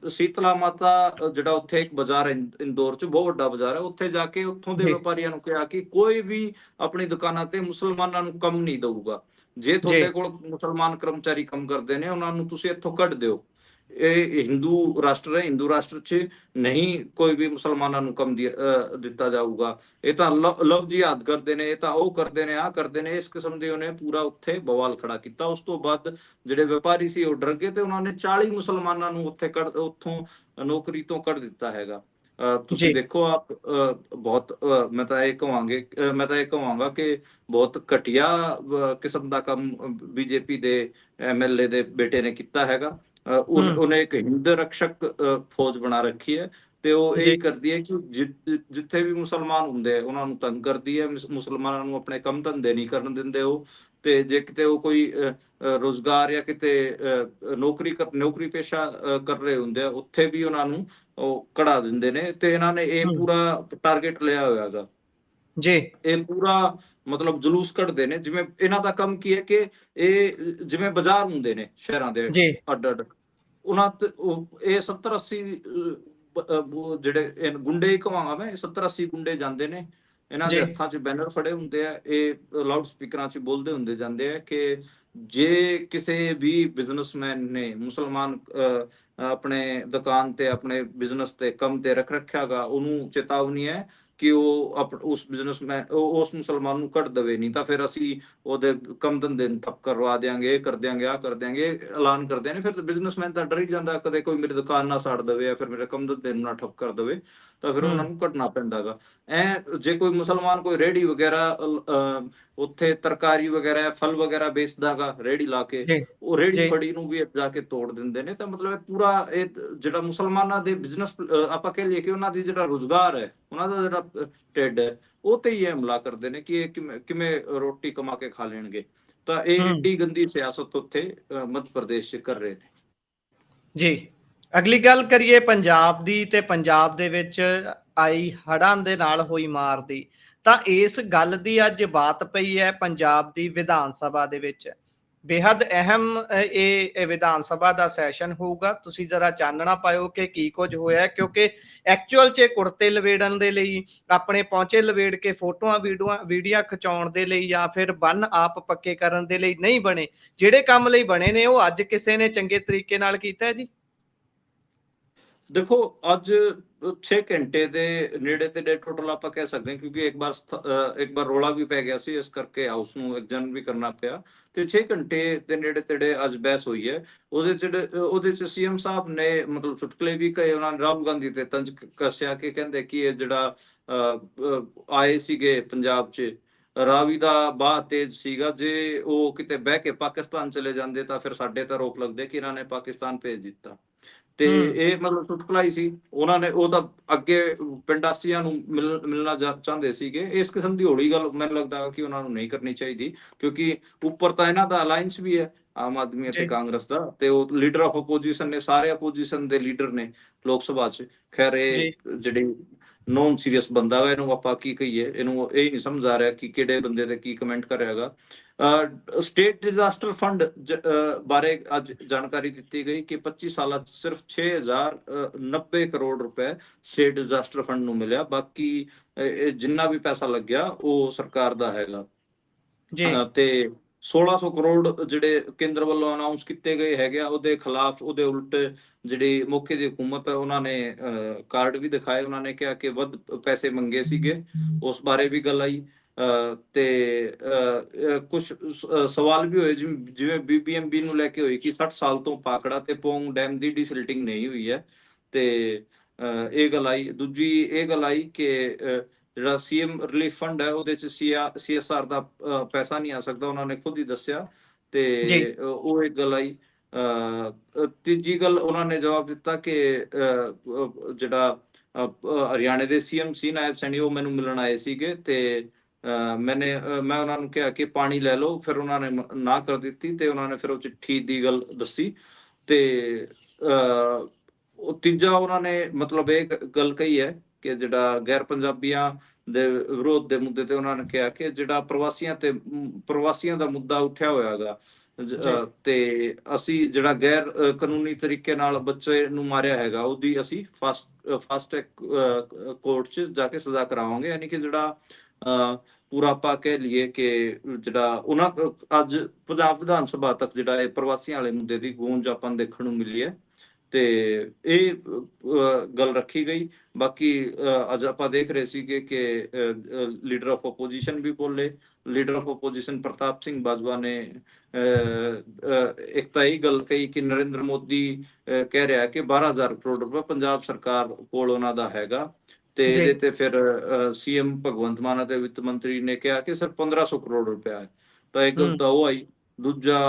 ਸੀਤਲਾ ਮਾਤਾ ਜਿਹੜਾ ਉੱਥੇ ਇੱਕ ਬਾਜ਼ਾਰ ਇੰਦੌਰ 'ਚ ਬਹੁਤ ਵੱਡਾ ਬਾਜ਼ਾਰ ਹੈ ਉੱਥੇ ਜਾ ਕੇ ਉੱਥੋਂ ਦੇ। ਵਪਾਰੀਆਂ ਨੂੰ ਕਿਹਾ ਕਿ ਕੋਈ ਵੀ ਆਪਣੀ ਦੁਕਾਨਾਂ ਤੇ ਮੁਸਲਮਾਨਾਂ ਨੂੰ ਕੰਮ ਨਹੀਂ ਦਊਗਾ। ਜੇ। ਤੁਹਾਡੇ ਕੋਲ ਮੁਸਲਮਾਨ ਕਰਮਚਾਰੀ ਕੰਮ ਕਰਦੇ ਨੇ ਉਹਨਾਂ ਨੂੰ ਤੁਸੀਂ ਇੱਥੋਂ ਕੱਢ ਦਿਓ। ਇਹ ਹਿੰਦੂ ਰਾਸ਼ਟਰ ਹੈ ਹਿੰਦੂ ਰਾਸ਼ਟਰ 'ਚ ਨਹੀਂ ਕੋਈ ਵੀ ਮੁਸਲਮਾਨਾਂ ਨੂੰ ਕੰਮ ਦਿੱਤਾ ਜਾਊਗਾ ਇਹ ਤਾਂ ਲਵ ਲਵ ਜਿਹਾਦ ਕਰਦੇ ਨੇ ਇਹ ਤਾਂ ਉਹ ਕਰਦੇ ਨੇ ਆ ਕਰਦੇ ਨੇ ਇਸ ਕਿਸਮ ਦੇ ਉਹਨੇ ਪੂਰਾ ਉੱਥੇ ਬਵਾਲ ਖੜਾ ਕੀਤਾ ਉਸ ਤੋਂ ਬਾਅਦ ਜਿਹੜੇ ਵਪਾਰੀ ਸੀ ਉਹ ਡਰ ਗਏ ਤੇ ਉਹਨਾਂ ਨੇ 40 ਮੁਸਲਮਾਨਾਂ ਨੂੰ ਉੱਥੇ ਕੱਢ ਉੱਥੋਂ ਨੌਕਰੀ ਤੋਂ ਕੱਢ ਦਿੱਤਾ ਹੈਗਾ ਤੁਸੀਂ। ਦੇਖੋ ਆਪ ਬਹੁਤ ਮੈਂ ਤਾਂ ਇਹ ਕਹਾਂਗੇ ਮੈਂ ਤਾਂ ਇਹ ਕਹਾਂਗਾ ਕਿ ਬਹੁਤ ਘਟੀਆ ਕਿਸਮ ਦਾ ਕੰਮ ਬੀਜੇਪੀ ਦੇ ਐਮਐਲਏ ਦੇ ਬੇਟੇ ਨੇ ਕੀਤਾ ਹੈਗਾ। ਉਹਨੇ ਇੱਕ ਹਿੰਦ ਰਕਸ਼ਕ ਫੌਜ ਬਣਾ ਰੱਖੀ ਹੈ ਤੇ ਉਹ। ਇਹ ਕਰਦੀ ਹੈ ਕਿ ਜਿੱਥੇ ਵੀ ਮੁਸਲਮਾਨ ਹੁੰਦੇ ਆ ਉਹਨਾਂ ਨੂੰ ਤੰਗ ਕਰਦੀ ਹੈ ਮੁਸ- ਮੁਸਲਮਾਨਾਂ ਨੂੰ ਆਪਣੇ ਕੰਮ ਧੰਦੇ ਨਹੀਂ ਕਰਨ ਦਿੰਦੇ ਉਹ ਤੇ ਜੇ ਕਿਤੇ ਉਹ ਕੋਈ ਰੋਜ਼ਗਾਰ ਜਾਂ ਕਿਤੇ ਨੌਕਰੀ ਕਰ ਨੌਕਰੀ ਪੇਸ਼ਾ ਕਰ ਰਹੇ ਹੁੰਦੇ ਆ ਉੱਥੇ ਵੀ ਉਹਨਾਂ ਨੂੰ ਉਹ ਕਢਾ ਦਿੰਦੇ ਨੇ ਤੇ ਇਹਨਾਂ ਨੇ ਇਹ। ਪੂਰਾ ਟਾਰਗੇਟ ਲਿਆ ਹੋਇਆ ਹੈਗਾ ਜੀ। ਇਹ ਪੂਰਾ ਮਤਲਬ ਜਲੂਸ ਕੱਢਦੇ ਨੇ। ਜਿਵੇਂ ਇਹਨਾਂ ਦਾ ਕੰਮ ਕੀ ਹੈ ਕਿ ਇਹ ਜਿਵੇਂ ਬਾਜ਼ਾਰ ਹੁੰਦੇ ਨੇ ਸ਼ਹਿਰਾਂ ਦੇ ਅੱਡ ਅੱਡ ਉਹਨਾਂ ਇਹ 70 80 ਅਹ, ਬ- ਅਹ, ਉਹ ਜਿਹੜੇ ਇਹ ਗੁੰਡੇ ਹੀ ਕਹਾਂਗਾ ਮੈਂ 70 80 ਗੁੰਡੇ ਜਾਂਦੇ ਨੇ। ਇਹਨਾਂ ਦੇ। ਹੱਥਾਂ 'ਚ ਬੈਨਰ ਫੜੇ ਹੁੰਦੇ ਆ। ਇਹ ਲਾਊਡ ਸਪੀਕਰਾਂ 'ਚ ਬੋਲਦੇ ਹੁੰਦੇ ਜਾਂਦੇ ਆ ਕਿ ਜੇ ਕਿਸੇ ਵੀ ਬਿਜ਼ਨਸਮੈਨ ਨੇ ਮੁਸਲਮਾਨ ਆਪਣੇ ਦੁਕਾਨ ਤੇ ਆਪਣੇ ਬਿਜ਼ਨਸ ਤੇ ਕੰਮ ਤੇ ਰੱਖ ਰੱਖਿਆਗਾ ਉਹਨੂੰ ਚੇਤਾਵਨੀ ਹੈ ਕਿ ਉਹ ਉਸ ਬਿਜ਼ਨਸਮੈਨ ਉਸ ਮੁਸਲਮਾਨ ਨੂੰ ਕੱਢ ਦੇਵੇ ਨਹੀਂ ਤਾਂ ਫਿਰ ਅਸੀਂ ਉਹਦੇ ਕੰਮ ਧੰਦੇ ਨੂੰ ਠੱਪ ਕਰਵਾ ਇਹ ਕਰ ਦਿਆਂਗੇ ਆ ਕਰ ਇਹ ਐਲਾਨ ਕਰਦੇ ਨੇ ਫਿਰ ਬਿਜ਼ਨਸਮੈਨ ਤਾਂ ਡਰ ਹੀ ਜਾਂਦਾ ਕਦੇ ਕੋਈ ਮੇਰੀ ਦੁਕਾਨ ਨਾ ਸਾੜ ਦੇਵੇ ਜਾਂ ਫਿਰ ਮੇਰੇ ਕੰਮ ਧੰਦੇ ਨੂੰ ਨਾ ਠੱਪ ਕਰ ਦੇਵੇ ਤਾਂ ਫਿਰ ਉਹਨਾਂ। ਨੂੰ ਕੱਢਣਾ ਪੈਂਦਾਗਾ ਐ ਜੇ ਕੋਈ ਮੁਸਲਮਾਨ ਕੋਈ ਰੇੜੀ ਵਗੈਰਾ ਉੱਥੇ ਤਰਕਾਰੀ ਵਗੈਰਾ ਫਲ ਵਗੈਰਾ ਵੇਚਦਾਗਾ ਰੇੜੀ ਲਾ ਕੇ। ਉਹ ਰੇੜੀ। ਫੜੀ ਨੂੰ ਵੀ ਜਾ ਕੇ ਤੋੜ ਦਿੰਦੇ ਨੇ ਤਾਂ ਮਤਲਬ ਇਹ ਪੂਰਾ ਇਹ ਜਿਹੜਾ ਮੁਸਲਮਾਨਾਂ ਦੇ ਬਿਜ਼ਨਸ ਆਪਾਂ ਕਹਿ ਲਈਏ ਕਿ ਉਹਨਾਂ ਦੀ ਜਿਹੜਾ ਰੋਜ਼ਗਾਰ ਹੈ ਉਹਨਾਂ ਦਾ ਜਿਹੜਾ ਢਿੱਡ ਉਹ ਤੇ ਹੀ ਇਹ ਹਮਲਾ ਕਰਦੇ ਨੇ ਕਿ ਇਹ ਕਿਵੇਂ ਰੋਟੀ ਕਮਾ ਕੇ ਖਾ ਲੈਣਗੇ। ਤਾਂ ਇਹ। ਏਡੀ ਗੰਦੀ ਸਿਆਸਤ ਉੱਥੇ ਮੱਧ ਪ੍ਰਦੇਸ਼ 'ਚ ਕਰ ਰਹੇ ਨੇ। ਜੀ। ਅਗਲੀ ਗੱਲ ਕਰੀਏ ਪੰਜਾਬ ਦੀ ਤੇ ਪੰਜਾਬ ਦੇ ਵਿੱਚ ਆਈ ਹੜ੍ਹਾਂ ਦੇ ਨਾਲ ਹੋਈ ਮਾਰ ਦੀ। ਤਾਂ ਇਸ ਗੱਲ ਦੀ ਅੱਜ ਬਾਤ ਪਈ ਹੈ ਪੰਜਾਬ ਦੀ ਵਿਧਾਨ ਸਭਾ ਦੇ ਵਿੱਚ। ਬੇहद ਅਹਿਮ ਇਹ ਵਿਧਾਨ ਸਭਾ ਦਾ ਸੈਸ਼ਨ ਹੋਊਗਾ। ਤੁਸੀਂ ਜਰਾ ਚਾਨਣਾ ਪਾਇਓ ਕਿ ਕੀ ਕੁਝ ਹੋਇਆ ਕਿਉਂਕਿ ਐਕਚੁਅਲ 'ਚ ਕੁੜਤੇ ਲਵੇੜਨ ਦੇ ਲਈ, ਆਪਣੇ ਪਹੁੰਚੇ ਲਵੇੜ ਕੇ ਫੋਟੋਆਂ, ਵੀਡੀਓਆਂ, ਵੀਡੀਆ ਖਿਚਾਉਣ ਦੇ ਲਈ ਜਾਂ ਫਿਰ ਬੰਨ ਆਪ ਪੱਕੇ ਕਰਨ ਦੇ ਲਈ ਨਹੀਂ ਬਣੇ। ਜਿਹੜੇ ਕੰਮ ਲਈ ਬਣੇ ਨੇ, ਉਹ ਅੱਜ ਕਿਸੇ ਨੇ ਚੰਗੇ ਤਰੀਕੇ ਨਾਲ ਕੀਤਾ ਹੈ ਜੀ? ਦੇਖੋ ਅੱਜ 6 ਘੰਟੇ ਦੇ ਨੇੜੇ ਤੇ ਟੋਟਲ ਆਪਾਂ ਕਹਿ ਸਕਦੇ ਹਾਂ ਕਿਉਂਕਿ ਇੱਕ ਵਾਰ ਇੱਕ ਵਾਰ ਰੋਲਾ ਵੀ ਪੈ ਗਿਆ ਸੀ ਇਸ ਕਰਕੇ ਹਾਊਸ ਨੂੰ ਐਗਜ਼ਾਮ ਵੀ ਕਰਨਾ ਪਿਆ। ਤੇ 6 ਘੰਟੇ ਦੇ ਨੇੜੇ ਤੇੜੇ ਅੱਜ ਬਹਿਸ ਹੋਈ ਹੈ। ਉਹਦੇ ਚ ਉਹਦੇ ਚ ਸੀਐਮ ਸਾਹਿਬ ਨੇ ਮਤਲਬ ਚੁਟਕਲੇ ਵੀ ਕਹੇ ਉਹਨਾਂ ਨੇ ਰਾਹੁਲ ਗਾਂਧੀ ਤੇ ਤੰਜ ਕੱਸਿਆ ਕਿ ਕਹਿੰਦੇ ਕਿ ਇਹ ਜਿਹੜਾ ਅਹ, ਆਏ ਸੀਗੇ ਪੰਜਾਬ 'ਚ ਰਾਵੀ ਦਾ ਬਾਹ ਤੇਜ਼ ਸੀਗਾ ਜੇ ਉਹ ਕਿਤੇ ਬਹਿ ਕੇ ਪਾਕਿਸਤਾਨ ਚਲੇ ਜਾਂਦੇ ਤਾਂ ਫਿਰ ਸਾਡੇ ਤਾਂ ਰੋਕ ਲੱਗਦੇ ਕਿ ਇਹਨਾਂ ਨੇ ਪਾਕਿਸਤਾਨ ਭੇਜ ਦਿੱਤਾ। ਤੇ। ਇਹ ਮਤਲਬ ਚੁਟਕਲਾ ਹੀ ਸੀ ਉਹਨਾਂ ਨੇ ਉਹ ਤਾਂ ਅੱਗੇ ਪਿੰਡਾਸੀਆਂ ਨੂੰ ਮਿਲ- ਮਿਲਣਾ ਚਾਹੁੰਦੇ ਸੀਗੇ ਇਸ ਕਿਸਮ ਦੀ ਹੋੜੀ ਗੱਲ ਮੈਨੂੰ ਲੱਗਦਾ ਕਿ ਉਹਨਾਂ ਨੂੰ ਨਹੀਂ ਕਰਨੀ ਚਾਹੀਦੀ ਕਿਉਂਕਿ ਉੱਪਰ ਤਾਂ ਇਹਨਾਂ ਦਾ ਅਲਾਈਅੰਸ ਵੀ ਹੈ ਆਮ ਆਦਮੀ ਅਤੇ। ਕਾਂਗਰਸ ਦਾ ਤੇ ਉਹ ਲੀਡਰ ਆਫ ਆਪੋਜੀਸ਼ਨ ਨੇ ਸਾਰੇ ਆਪੋਜੀਸ਼ਨ ਦੇ ਲੀਡਰ ਨੇ ਲੋਕ ਸਭਾ 'ਚ ਖੈਰ ਇਹ। ਜਿਹੜੀ ਨੋਨ ਸੀਰੀਅਸ ਬੰਦਾ ਵਾ ਇਹਨੂੰ ਆਪਾਂ ਕੀ ਕਹੀਏ ਇਹਨੂੰ ਇਹ ਨਹੀਂ ਸਮਝ ਆ ਰਿਹਾ ਕਿ ਕਿਹੜੇ ਬੰਦੇ ਤੇ ਕੀ ਕਮੈਂਟ ਕਰੇਗਾ ਸਟੇਟ ਡਿਜ਼ਾਸਟਰ ਫੰਡ ਬਾਰੇ ਅੱਜ ਜਾਣਕਾਰੀ ਦਿੱਤੀ ਗਈ ਕਿ 25 ਸਾਲਾਂ 'ਚ ਸਿਰਫ 6090 ਕਰੋੜ ਰੁਪਏ ਸਟੇਟ ਡਿਜ਼ਾਸਟਰ ਫੰਡ ਨੂੰ ਮਿਲਿਆ। ਬਾਕੀ ਜਿੰਨਾ ਵੀ ਪੈਸਾ ਲੱਗਿਆ ਉਹ ਸਰਕਾਰ ਦਾ ਹੈਗਾ ਜੀ। ਤੇ 1600 ਕਰੋੜ ਜਿਹੜੇ ਕੇਂਦਰ ਵੱਲੋਂ ਅਨਾਉਂਸ ਕੀਤੇ ਗਏ ਹੈਗੇ ਆ ਉਹਦੇ ਖਿਲਾਫ ਉਹਦੇ ਉਲਟ ਜਿਹੜੀ ਮੌਕੇ ਦੀ ਹਕੂਮਤ ਹੈ ਉਹਨਾਂ ਨੇ ਕਾਰਡ ਵੀ ਦਿਖਾਏ। ਉਹਨਾਂ ਨੇ ਕਿਹਾ ਕਿ ਵੱਧ ਪੈਸੇ ਮੰਗੇ ਸੀਗੇ। ਉਸ ਬਾਰੇ ਵੀ ਗੱਲ ਆਈ। ਤੇ ਕੁਝ ਸਵਾਲ ਵੀ ਹੋਏ ਜਿਵੇਂ ਬੀਬੀਐਮਬੀ ਨੂੰ ਲੈ ਕੇ ਹੋਈ ਕਿ 60 ਸਾਲ ਤੋਂ ਪਾਕੜਾ ਤੇ ਪੋਂਗ ਡੈਮ ਦੀ ਡੀਸਿਲਟਿੰਗ ਨਹੀਂ ਹੋਈ ਹੈ। ਤੇ ਇਹ ਗੱਲ ਆਈ। ਦੂਜੀ ਇਹ ਗੱਲ ਆਈ ਕਿ ਜਿਹੜਾ ਸੀਐਮ ਰਿਲੀਫ ਫੰਡ ਹੈ ਉਹਦੇ ਚ ਸੀਐਸਆਰ ਦਾ ਪੈਸਾ ਨਹੀਂ ਆ ਸਕਦਾ ਉਹਨਾਂ ਨੇ ਖੁਦ ਹੀ ਦੱਸਿਆ। ਤੇ ਉਹ ਇੱਕ ਗੱਲ ਆਈ। ਤੀਜੀ ਗੱਲ ਉਹਨਾਂ ਨੇ ਜਵਾਬ ਦਿੱਤਾ ਕਿ ਜਿਹੜਾ ਹਰਿਆਣੇ ਦੇ ਸੀਐਮ ਸੀ ਨਾਇਬ ਸੈਣੀ ਉਹ ਮੈਨੂੰ ਮਿਲਣ ਆਏ ਸੀਗੇ ਤੇ ਮੈਨੇ ਮੈਂ ਉਹਨਾਂ ਨੂੰ ਕਿਹਾ ਕਿ ਪਾਣੀ ਲੈ ਲਓ ਫਿਰ ਉਹਨਾਂ ਨੇ ਨਾ ਕਰ ਦਿੱਤੀ ਤੇ ਉਹਨਾਂ ਨੇ ਫਿਰ ਉਹ ਚਿੱਠੀ ਦੀ ਗੱਲ ਦੱਸੀ ਤੇ ਉਹ ਤੀਜਾ ਉਹਨਾਂ ਨੇ ਮਤਲਬ ਇਹ ਗੱਲ ਕਹੀ ਹੈ ਕਿ ਜਿਹੜਾ ਗੈਰ ਪੰਜਾਬੀਆਂ ਦੇ ਵਿਰੋਧ ਦੇ ਮੁੱਦੇ ਤੇ ਉਹਨਾਂ ਨੇ ਕਿਹਾ ਕਿ ਜਿਹੜਾ ਪ੍ਰਵਾਸੀਆਂ ਤੇ ਪ੍ਰਵਾਸੀਆਂ ਦਾ ਮੁੱਦਾ ਉੱਠਿਆ ਹੋਇਆ ਹੈਗਾ ਤੇ ਅਸੀਂ ਜਿਹੜਾ ਗੈਰ ਕਾਨੂੰਨੀ ਤਰੀਕੇ ਨਾਲ ਬੱਚੇ ਨੂੰ ਮਾਰਿਆ ਹੈਗਾ ਉਹਦੀ ਅਸੀਂ ਫਾਸਟ ਫਾਸਟ ਕੋਰਟ 'ਚ ਜਾ ਕੇ ਸਜ਼ਾ ਕਰਾਵਾਂਗੇ ਯਾਨੀ ਕਿ ਜਿਹੜਾ ਪੂਰਾ ਆਪਾਂ ਕਹਿ ਲਈਏ ਕਿ ਜਿਹੜਾ ਉਹਨਾਂ ਅੱਜ ਪੰਜਾਬ ਵਿਧਾਨ ਸਭਾ ਤੱਕ ਜਿਹੜਾ ਇਹ ਪ੍ਰਵਾਸੀਆਂ ਵਾਲੇ ਮੁੱਦੇ ਦੀ ਗੂੰਜ ਆਪਾਂ ਦੇਖਣ ਨੂੰ ਮਿਲੀ ਹੈ। ਤੇ ਇਹ ਗੱਲ ਰੱਖੀ ਗਈ। ਬਾਕੀ ਅੱਜ ਆਪਾਂ ਦੇਖ ਰਹੇ ਸੀਗੇ ਕਿ ਲੀਡਰ ਆਫ ਆਪੋਜੀਸ਼ਨ ਵੀ ਬੋਲੇ। Leader of opposition Partap Singh Bajwa ਨੇ ਅਹ, ਇੱਕ ਤਾਂ ਇਹ ਗੱਲ ਕਹੀ ਕਿ ਨਰਿੰਦਰ ਮੋਦੀ ਕਹਿ ਰਿਹਾ ਕਿ 12000 ਕਰੋੜ ਰੁਪਏ ਪੰਜਾਬ ਸਰਕਾਰ ਕੋਲ ਉਹਨਾਂ ਦਾ ਹੈਗਾ। ਤੇ। ਇਹਦੇ ਤੇ ਫਿਰ ਸੀਐਮ ਭਗਵੰਤ ਮਾਨ ਅਤੇ ਵਿੱਤ ਮੰਤਰੀ ਨੇ ਕਿਹਾ ਕਿ ਸਿਰ 1500 ਕਰੋੜ ਰੁਪਇਆ ਹੈ। ਤਾਂ ਇੱਕ। ਤਾਂ ਉਹ ਆਈ। ਦੂਜਾ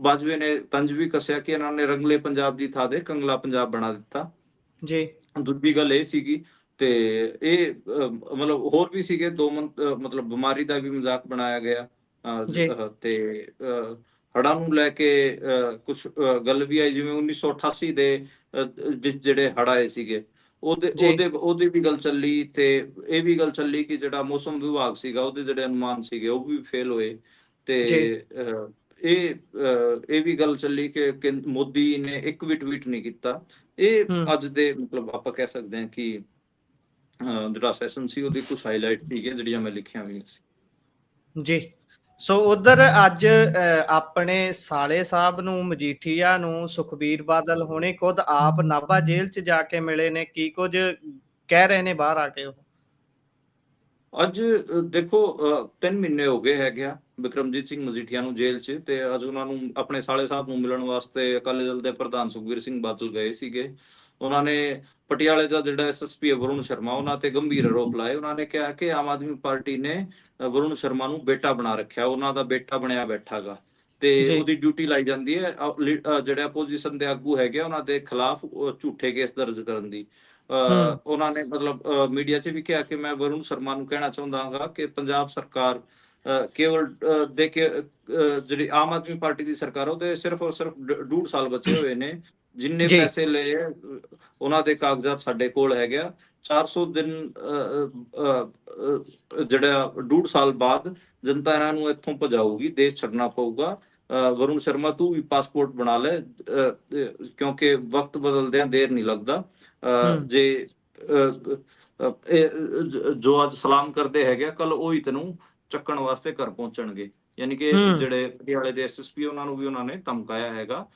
ਬਾਜਵੇ ਨੇ ਤੰਜ ਵੀ ਕੱਸਿਆ ਕਿ ਇਹਨਾਂ ਨੇ ਰੰਗਲੇ ਪੰਜਾਬ ਦੀ ਥਾਂ ਕੰਗਲਾ ਪੰਜਾਬ ਬਣਾ ਦਿੱਤਾ। ਜੀ। ਦੂਜੀ ਗੱਲ ਇਹ ਸੀਗੀ ਤੇ ਇਹ ਮਤਲਬ ਹੋਰ ਵੀ ਸੀਗੇ ਦੋ ਮਤਲਬ ਬਿਮਾਰੀ ਦਾ ਵੀ ਮਜ਼ਾਕ ਬਣਾਇਆ ਗਿਆ। ਤੇ ਹੜ੍ਹਾਂ ਨੂੰ ਲੈ ਕੇ ਕੁਝ ਗੱਲ ਵੀ ਆਈ ਜਿਵੇਂ 1988 ਦੇ ਜਿਹੜੇ ਹੜ੍ਹ ਆਏ ਸੀਗੇ। ਉਹਦੇ। ਉਹਦੇ ਉਹਦੀ ਵੀ ਗੱਲ ਚੱਲੀ ਤੇ ਇਹ ਵੀ ਗੱਲ ਚੱਲੀ ਕਿ ਜਿਹੜਾ ਮੌਸਮ ਵਿਭਾਗ ਸੀਗਾ ਉਹਦੇ ਜਿਹੜੇ ਅਨੁਮਾਨ ਸੀਗੇ ਉਹ ਵੀ ਫੇਲ ਹੋਏ ਤੇ ਇਹ ਇਹ ਵੀ ਗੱਲ ਚੱਲੀ ਕਿ ਮੋਦੀ ਨੇ ਇੱਕ ਵੀ ਟਵੀਟ ਨਹੀਂ ਕੀਤਾ ਇਹ। ਅੱਜ ਦੇ ਮਤਲਬ ਆਪਾਂ ਕਹਿ ਸਕਦੇ ਹਾਂ ਕਿ ਜਿਹੜਾ ਸੈਸ਼ਨ ਸੀ ਉਹਦੀ ਕੁਝ ਹਾਈਲਾਈਟ ਸੀਗੀਆਂ ਜਿਹੜੀਆਂ ਮੈਂ ਲਿਖੀਆਂ ਹੋਈਆਂ ਸੀ ਜੀ ਸੋ ਉਧਰ ਅੱਜ ਆਪਣੇ ਸਾਲੇ ਸਾਹਿਬ ਨੂੰ, ਮਜੀਠੀਆ ਨੂੰ, ਸੁਖਬੀਰ ਬਾਦਲ ਹੁਣੇ ਖੁਦ ਆਪ ਨਾਭਾ ਜੇਲ੍ਹ 'ਚ ਜਾ ਕੇ ਮਿਲੇ ਨੇ। ਕੀ ਕੁਝ ਕਹਿ ਰਹੇ ਨੇ ਬਾਹਰ ਆ ਕੇ ਉਹ? ਅੱਜ ਦੇਖੋ 3 ਮਹੀਨੇ ਹੋ ਗਏ ਹੈਗੇ ਆ ਵਿਕਰਮਜੀਤ ਸਿੰਘ ਮਜੀਠੀਆ ਨੂੰ ਜੇਲ੍ਹ 'ਚ ਤੇ ਅੱਜ ਉਹਨਾਂ ਨੂੰ ਆਪਣੇ ਸਾਲੇ ਸਾਹਿਬ ਨੂੰ ਮਿਲਣ ਵਾਸਤੇ ਅਕਾਲੀ ਦਲ ਦੇ ਪ੍ਰਧਾਨ ਸੁਖਬੀਰ ਸਿੰਘ ਬਾਦਲ ਗਏ ਸੀਗੇ। ਉਹਨਾਂ ਨੇ ਪਟਿਆਲੇ ਦਾ ਜਿਹੜਾ ਐਸਐਸਪੀ ਵਰੁਣ ਸ਼ਰਮਾ ਉਹਨਾਂ ਤੇ ਗੰਭੀਰ ਆਰੋਪ ਲਾਏ। ਉਹਨਾਂ ਨੇ ਕਿਹਾ ਕਿ ਆਮ ਆਦਮੀ ਪਾਰਟੀ ਨੇ ਵਰੁਣ ਸ਼ਰਮਾ ਨੂੰ ਬੇਟਾ ਬਣਾ ਰੱਖਿਆ। ਉਹਨਾਂ ਦਾ ਬੇਟਾ ਬਣਿਆ ਬੈਠਾਗਾ। ਤੇ। ਉਹਦੀ ਡਿਊਟੀ ਲਾਈ ਜਾਂਦੀ ਹੈ। ਜਿਹੜੇ ਆਪੋਜੀਸ਼ਨ ਦੇ ਆਗੂ ਹੈਗੇ ਉਹਨਾਂ ਦੇ ਖਿਲਾਫ ਝੂਠੇ ਕੇਸ ਦਰਜ ਕਰਨ ਦੀ। ਉਹਨਾਂ ਨੇ ਮਤਲਬ ਮੀਡੀਆ 'ਚ ਵੀ ਕਿਹਾ ਕਿ ਮੈਂ ਵਰੁਣ ਸ਼ਰਮਾ ਨੂੰ ਕਹਿਣਾ ਚਾਹੁੰਦਾ ਹਾਂ ਕਿ ਪੰਜਾਬ ਸਰਕਾਰ ਕੇਵਲ ਦੇ ਕੇ ਜਿਹੜੀ ਆਮ ਆਦਮੀ ਪਾਰਟੀ ਦੀ ਸਰਕਾਰ ਉਹਦੇ ਸਿਰਫ ਔਰ ਸਿਰਫ ਡ- ਡੂਢ ਸਾਲ ਬਚੇ ਹੋਏ ਨੇ। ਜਿੰਨੇ ਜੀ। ਪੈਸੇ ਲਏ ਆ, ਉਹਨਾਂ ਦੇ ਕਾਗਜ਼ਾਤ ਸਾਡੇ ਕੋਲ ਹੈਗੇ ਆ 400 ਦਿਨ ਜਿਹੜਾ ਡੂਢ ਸਾਲ ਬਾਅਦ ਜਨਤਾ ਇਹਨਾਂ ਨੂੰ ਇੱਥੋਂ ਭਜਾਊਗੀ ਦੇਸ਼ ਛੱਡਣਾ ਪਊਗਾ ਵਰੁਣ ਸ਼ਰਮਾ ਤੂੰ ਵੀ ਪਾਸਪੋਰਟ ਬਣਾ ਲੈ ਕਿਉਂਕਿ ਵਕਤ ਬਦਲਦਿਆਂ ਦੇਰ ਨਹੀਂ ਲੱਗਦਾ ਹਮ। ਜੇ ਇਹ, ਜ- ਜੋ ਅੱਜ ਸਲਾਮ ਕਰਦੇ ਹੈਗੇ ਕੱਲ ਉਹ ਹੀ ਤੈਨੂੰ ਚੱਕਣ ਵਾਸਤੇ ਘਰ ਪਹੁੰਚਣਗੇ ਯਾਨੀ ਕਿ ਹਮ। ਜਿਹੜੇ ਪਟਿਆਲੇ ਦੇ ਐਸਐਸਪੀ ਉਹਨਾਂ ਨੂੰ ਵੀ ਉਹਨਾਂ ਨੇ ਧਮਕਾਇਆ ਹੈਗਾ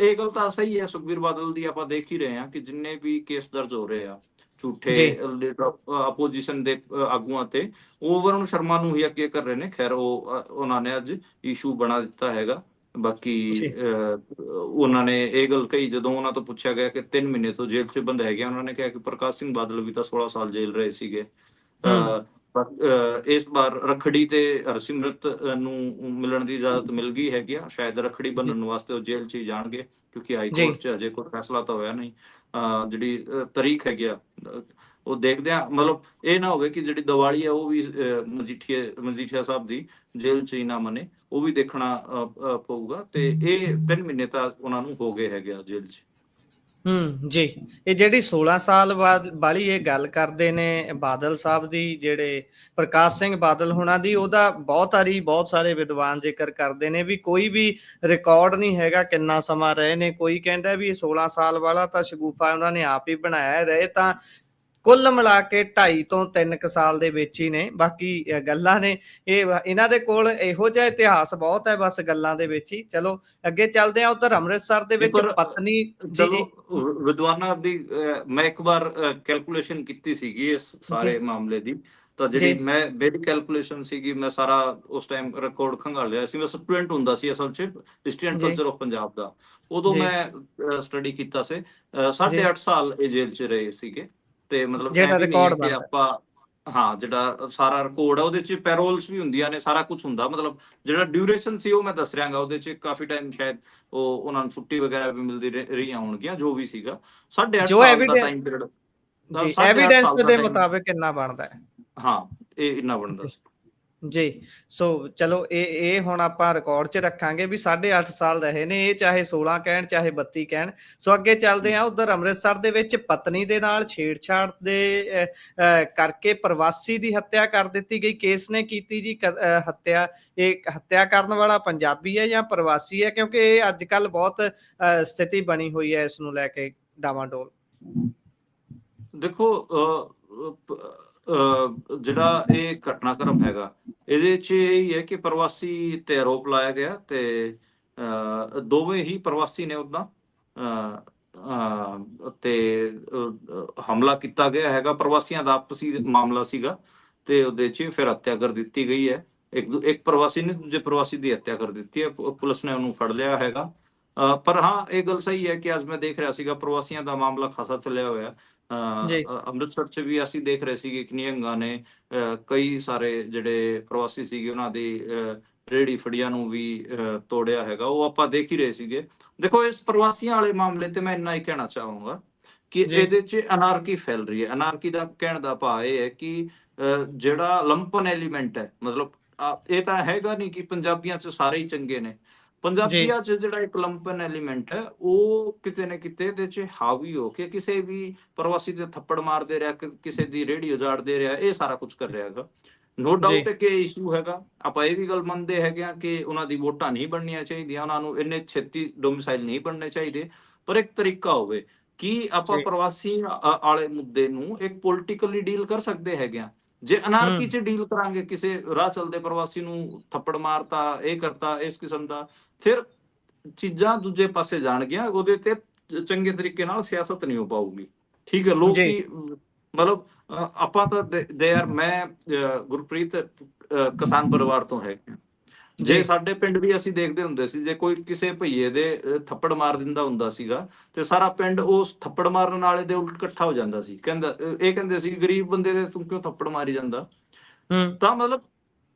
ਇਹ ਗੱਲ ਤਾਂ ਸਹੀ ਹੈ ਸੁਖਬੀਰ ਬਾਦਲ ਦੀ ਆਪਾਂ ਦੇਖ ਹੀ ਰਹੇ ਹਾਂ ਕਿ ਜਿੰਨੇ ਵੀ ਕੇਸ ਦਰਜ ਹੋ ਰਹੇ ਆ ਝੂਠੇ। ਆਪੋਜੀਸ਼ਨ ਦੇ ਆਗੂਆਂ ਤੇ ਉਹ ਵਰੁਣ ਸ਼ਰਮਾ ਨੂੰ ਹੀ ਅੱਗੇ ਕਰ ਰਹੇ ਨੇ। ਖੈਰ ਉਹ ਉਹਨਾਂ ਨੇ ਅੱਜ ਇਸ਼ੂ ਬਣਾ ਦਿੱਤਾ ਹੈਗਾ। ਬਾਕੀ ਉਹਨਾਂ ਨੇ ਇਹ ਗੱਲ ਕਹੀ ਜਦੋਂ ਉਹਨਾਂ ਤੋਂ ਪੁੱਛਿਆ ਗਿਆ ਕਿ 3 ਮਹੀਨੇ ਤੋਂ ਜੇਲ੍ਹ 'ਚ ਬੰਦ ਹੈਗੇ ਉਹਨਾਂ ਨੇ ਕਿਹਾ ਕਿ ਪ੍ਰਕਾਸ਼ ਸਿੰਘ ਬਾਦਲ ਵੀ ਤਾਂ 16 ਸਾਲ ਜੇਲ੍ਹ ਰਹੇ ਸੀਗੇ। ਇਸ ਵਾਰ ਰਖੜੀ ਤੇ ਹਰਸਿਮਰਤ ਨੂੰ ਮਿਲਣ ਦੀ ਇਜਾਜ਼ਤ ਮਿਲ ਗਈ ਹੈਗੀ ਆ। ਸ਼ਾਇਦ ਰਖੜੀ ਬੰਨਣ ਵਾਸਤੇ ਉਹ ਜੇਲ੍ਹ 'ਚ ਹੀ ਜਾਣਗੇ ਕਿਉਂਕਿ ਹਾਈ। ਕੋਰਟ 'ਚ ਅਜੇ ਕੋਈ ਫੈਸਲਾ ਤਾਂ ਹੋਇਆ ਨਹੀਂ। ਜਿਹੜੀ ਅ, ਤਾਰੀਖ ਹੈਗੀ ਆ ਉਹ ਦੇਖਦੇ ਆ। ਮਤਲਬ ਇਹ ਨਾ ਹੋਵੇ ਕਿ ਜਿਹੜੀ ਦੀਵਾਲੀ ਹੈ ਉਹ ਵੀ ਅ, ਮਜੀਠੀਆ ਮਜੀਠੀਆ ਸਾਹਿਬ ਦੀ ਜੇਲ੍ਹ 'ਚ ਹੀ ਨਾ ਮਨੇ। ਉਹ ਵੀ ਦੇਖਣਾ ਪਊਗਾ ਤੇ ਇਹ 3 ਮਹੀਨੇ ਤਾਂ ਉਹਨਾਂ ਨੂੰ ਹੋ ਗਏ ਹੈਗੇ ਆ ਜੇਲ੍ਹ 'ਚ। ਹੂੰ, ਜੀ। ਇਹ ਜਿਹੜੀ 16 ਸਾਲ ਬਾਅਦ ਵਾਲੀ ਇਹ ਗੱਲ ਕਰਦੇ ਨੇ ਬਾਦਲ ਸਾਹਿਬ ਦੀ, ਜਿਹੜੇ ਪ੍ਰਕਾਸ਼ ਸਿੰਘ ਬਾਦਲ ਹੋਣਾ ਦੀ, ਉਹਦਾ ਬਹੁਤ ਸਾਰੀ ਬਹੁਤ ਸਾਰੇ ਵਿਦਵਾਨ ਜ਼ਿਕਰ ਕਰਦੇ ਨੇ ਵੀ ਕੋਈ ਵੀ ਰਿਕਾਰਡ ਨਹੀਂ ਹੈਗਾ ਕਿੰਨਾ ਸਮਾਂ ਰਹੇ ਨੇ। ਕੋਈ ਕਹਿੰਦਾ ਵੀ ਇਹ 16 ਸਾਲ ਵਾਲਾ ਤਾਂ ਸ਼ਗੂਫਾ ਉਹਨਾਂ ਨੇ ਆਪ ਹੀ ਬਣਾਇਆ ਰਹੇ ਤਾਂ ਕੁੱਲ ਮਿਲਾ ਕੇ 2.5 ਤੋਂ 3 ਕ ਸਾਲ ਦੇ ਵਿੱਚ ਹੀ ਨੇ। ਬਾਕੀ ਗੱਲਾਂ ਨੇ। ਇਹ ਇਹਨਾਂ ਦੇ ਕੋਲ ਇਹੋ ਜਿਹਾ ਇਤਿਹਾਸ ਬਹੁਤ ਹੈ ਬਸ ਗੱਲਾਂ ਦੇ ਵਿੱਚ ਹੀ। ਚਲੋ ਅੱਗੇ ਚੱਲਦੇ ਆ ਉਧਰ ਅੰਮ੍ਰਿਤਸਰ ਦੇ ਵਿੱਚ। ਪਤਨੀ ਚਲੋ ਵਿਦਵਾਨਾਂ ਦੀ ਮੈਂ ਇੱਕ ਵਾਰ ਕੈਲਕੂਲੇਸ਼ਨ ਕੀਤੀ ਸੀਗੀ ਇਸ ਸਾਰੇ ਮਾਮਲੇ ਦੀ। ਤਾਂ ਜਿਹੜੀ। ਮੈਂ ਮੇਰੀ ਕੈਲਕੂਲੇਸ਼ਨ ਸੀਗੀ ਮੈਂ ਸਾਰਾ ਉਸ ਟਾਈਮ ਰਿਕਾਰਡ ਖੰਗਾਲ ਲਿਆ ਸੀ। ਮੈਂ ਸਟੂਡੈਂਟ ਹੁੰਦਾ ਸੀ ਅਸਲ 'ਚ history and. Culture of Punjab ਦਾ। ਉਦੋਂ। ਮੈਂ ਸਟੱਡੀ ਕੀਤਾ ਸੀ। ਅਹ, ਸਾਢੇ 8 ਸਾਲ ਇਹ ਜੇਲ੍ਹ 'ਚ ਰਹੇ ਸੀਗੇ। ਤੇ ਮਤਲਬ ਜਿਹੜਾ ਕਿ ਬਣਦਾ। ਆਪਾਂ ਹਾਂ ਜਿਹੜਾ ਸਾਰਾ ਰਿਕਾਰਡ ਆ ਉਹਦੇ 'ਚ ਪੈਰੋਲਸ ਵੀ ਹੁੰਦੀਆਂ ਨੇ ਸਾਰਾ ਕੁਝ ਹੁੰਦਾ। ਮਤਲਬ ਜਿਹੜਾ ਡਿਊਰੇਸ਼ਨ ਸੀ ਉਹ ਮੈਂ ਦੱਸ ਰਿਹਾਗਾ। ਉਹਦੇ 'ਚ ਕਾਫੀ ਟਾਈਮ ਸ਼ਾਇਦ ਉਹ ਉਹਨਾਂ ਨੂੰ ਛੁੱਟੀ ਵਗੈਰਾ ਵੀ ਮਿਲਦੀ ਰਹਿ- ਰਹੀਆਂ ਹੋਣਗੀਆਂ ਜੋ ਵੀ ਸੀਗਾ। 8.5 ਜੋ ਸਾਲ ਦਾ ਟਾਈਮ ਪੀਰੀਅਡ ਜੀ ਐਵੀਡੈਂਸ ਦਾ ਮੁਤਾਬਕ ਕਿੰਨਾ ਬਣਦਾ ਹੈ? ਹਾਂ ਇਹ ਇੰਨਾ ਬਣਦਾ ਸੀ। ਜੀ ਸੋ ਚਲੋ ਇਹ ਇਹ ਹੁਣ ਆਪਾਂ ਰਿਕਾਰਡ 'ਚ ਰੱਖਾਂਗੇ ਵੀ 8.5 ਸਾਲ ਰਹੇ ਨੇ ਇਹ ਚਾਹੇ 16 ਕਹਿਣ ਚਾਹੇ 32 ਕਹਿਣ। ਸੋ ਅੱਗੇ ਚੱਲਦੇ ਆ ਉਧਰ ਅੰਮ੍ਰਿਤਸਰ ਦੇ ਵਿੱਚ ਪਤਨੀ ਦੇ ਨਾਲ ਛੇੜਛਾੜ ਦੇ ਕਰਕੇ ਪ੍ਰਵਾਸੀ ਦੀ ਹੱਤਿਆ ਕਰ ਦਿੱਤੀ ਗਈ। ਕੇਸ ਨੇ ਕੀਤੀ ਜੀ ਹੱਤਿਆ ਇਹ ਹੱਤਿਆ ਕਰਨ ਵਾਲਾ ਪੰਜਾਬੀ ਹੈ ਜਾਂ ਪ੍ਰਵਾਸੀ ਹੈ? ਕਿਉਂਕਿ ਇਹ ਅੱਜ ਕੱਲ ਬਹੁਤ ਅਹ, ਸਥਿਤੀ ਬਣੀ ਹੋਈ ਹੈ ਇਸ ਨੂੰ ਲੈ ਕੇ ਡਾਵਾਂਡੋਲ। ਦੇਖੋ ਅਹ, ਜਿਹੜਾ ਇਹ ਘਟਨਾਕ੍ਰਮ ਹੈਗਾ ਇਹਦੇ 'ਚ ਇਹ ਹੈ ਕਿ ਪ੍ਰਵਾਸੀ ਤੇ ਆਰੋਪ ਲਾਇਆ ਗਿਆ ਤੇ ਦੋਵੇਂ ਹੀ ਪ੍ਰਵਾਸੀ ਨੇ ਉਦਾਂ ਤੇ ਅਹ, ਹਮਲਾ ਕੀਤਾ ਗਿਆ ਹੈਗਾ। ਪ੍ਰਵਾਸੀਆਂ ਦਾ ਆਪਸੀ ਮਾਮਲਾ ਸੀਗਾ ਤੇ ਉਹਦੇ 'ਚ ਫਿਰ ਹੱਤਿਆ ਕਰ ਦਿੱਤੀ ਗਈ ਹੈ। ਇੱਕ ਇੱਕ ਪ੍ਰਵਾਸੀ ਨੇ ਦੂਜੇ ਪ੍ਰਵਾਸੀ ਦੀ ਹੱਤਿਆ ਕਰ ਦਿੱਤੀ ਹੈ। ਪੁਲਿਸ ਨੇ ਉਹਨੂੰ ਫੜ ਲਿਆ ਹੈਗਾ। ਪਰ ਹਾਂ ਇਹ ਗੱਲ ਸਹੀ ਹੈ ਕਿ ਅੱਜ ਮੈਂ ਦੇਖ ਰਿਹਾ ਸੀਗਾ ਪ੍ਰਵਾਸੀਆਂ ਦਾ ਮਾਮਲਾ ਖਾਸਾ ਚੱਲਿਆ ਹੋਇਆ। ਅੰਮ੍ਰਿਤਸਰ 'ਚ ਵੀ ਅਸੀਂ ਦੇਖ ਰਹੇ ਸੀਗੇ ਕਿ ਨਿਹੰਗਾਂ ਨੇ ਕਈ ਸਾਰੇ ਜਿਹੜੇ ਪ੍ਰਵਾਸੀ ਸੀਗੇ ਉਹਨਾਂ ਦੀ ਰੇਹੜੀ ਫੜੀਆਂ ਨੂੰ ਵੀ ਤੋੜਿਆ ਹੈਗਾ। ਉਹ ਆਪਾਂ ਦੇਖ ਹੀ ਰਹੇ ਸੀਗੇ। ਦੇਖੋ ਇਸ ਪ੍ਰਵਾਸੀਆਂ ਵਾਲੇ ਮਾਮਲੇ ਤੇ ਮੈਂ ਇੰਨਾ ਹੀ ਕਹਿਣਾ ਚਾਹੂੰਗਾ ਕਿ। ਇਹਦੇ 'ਚ ਅਨਾਰਕੀ ਫੈਲ ਰਹੀ ਹੈ। ਅਨਾਰਕੀ ਦਾ ਕਹਿਣ ਦਾ ਭਾਵ ਇਹ ਹੈ ਕਿ ਜਿਹੜਾ ਲੰਪਨ ਐਲੀਮੈਂਟ ਹੈ ਮਤਲਬ ਇਹ ਤਾਂ ਹੈਗਾ ਨਹੀਂ ਕਿ ਪੰਜਾਬੀਆਂ 'ਚ ਸਾਰੇ ਹੀ ਚੰਗੇ ਨੇ। ਪੰਜਾਬੀਆਂ 'ਚ ਜਿਹੜਾ ਇੱਕ ਲੰਪਨ ਐਲੀਮੈਂਟ ਹੈ ਉਹ ਕਿਤੇ ਨਾ ਕਿਤੇ ਇਹਦੇ 'ਚ ਹਾਵੀ ਹੋ ਕੇ ਕਿਸੇ ਵੀ ਪ੍ਰਵਾਸੀ ਦੇ ਥੱਪੜ ਮਾਰਦੇ ਰਿਹਾ ਕਿਸੇ ਦੀ ਰੇੜੀ ਉਜਾੜਦੇ ਰਿਹਾ ਇਹ ਸਾਰਾ ਕੁਝ ਕਰ ਰਿਹਾ ਹੈਗਾ। ਨੋ ਡਾਊਟ ਕਿ ਇਸ਼ੂ ਹੈਗਾ। ਆਪਾਂ ਇਹ ਵੀ ਗੱਲ ਮੰਨਦੇ ਹੈਗੇ ਆ ਕਿ ਉਹਨਾਂ ਦੀ ਵੋਟਾਂ ਨਹੀਂ ਬਣਨੀਆਂ ਚਾਹੀਦੀਆਂ ਉਹਨਾਂ ਨੂੰ ਇੰਨੇ ਛੇਤੀ ਡੋਮਿਸਾਈਲ ਨਹੀਂ ਬਣਨੇ ਚਾਹੀਦੇ। ਪਰ ਇੱਕ ਤਰੀਕਾ ਹੋਵੇ ਕਿ ਆਪਾਂ। ਪ੍ਰਵਾਸੀ ਆ- ਵਾਲੇ ਮੁੱਦੇ ਨੂੰ ਇੱਕ ਪੋਲਿਟੀਕਲੀ ਡੀਲ ਕਰ ਸਕਦੇ ਹੈਗੇ ਆ ਜੇ ਅਨਾਰਕੀ। ਚ ਡੀਲ ਕਰਾਂਗੇ ਕਿਸੇ ਰਾਹ ਚਲਦੇ ਪ੍ਰਵਾਸੀ ਨੂੰ ਥੱਪੜ ਮਾਰਤਾ ਇਹ ਕਰਤਾ ਇਸ ਕਿਸਮ ਦਾ ਫਿਰ ਚੀਜ਼ਾਂ ਦੂਜੇ ਪਾਸੇ ਜਾਣਗੀਆਂ ਉਹਦੇ ਤੇ ਚੰਗੇ ਤਰੀਕੇ ਨਾਲ ਸਿਆਸਤ ਨਹੀਂ ਹੋ ਪਾਊਗੀ। ਠੀਕ ਹੈ ਲੋਕ ਮਤਲਬ ਆਪਾਂ ਤਾਂ ਦੇ ਆਰ ਮੈਂ ਗੁਰਪ੍ਰੀਤ ਕਿਸਾਨ ਪਰਿਵਾਰ ਤੋਂ ਹੈ। ਜੇ। ਸਾਡੇ ਪਿੰਡ ਵੀ ਅਸੀਂ ਦੇਖਦੇ ਹੁੰਦੇ ਸੀ ਜੇ ਕੋਈ ਕਿਸੇ ਭਈਏ ਦੇ ਥੱਪੜ ਮਾਰ ਦਿੰਦਾ ਹੁੰਦਾ ਸੀਗਾ ਤੇ ਸਾਰਾ ਪਿੰਡ ਉਸ ਥੱਪੜ ਮਾਰਨ ਵਾਲੇ ਦੇ ਉਲਟ ਇਕੱਠਾ ਹੋ ਜਾਂਦਾ ਸੀ। ਕਹਿੰਦਾ ਇਹ ਕਹਿੰਦੇ ਸੀ ਗਰੀਬ ਬੰਦੇ ਦੇ ਤੂੰ ਕਿਉਂ ਥੱਪੜ ਮਾਰੀ ਜਾਂਦਾ? ਹੂੰ। ਤਾਂ ਮਤਲਬ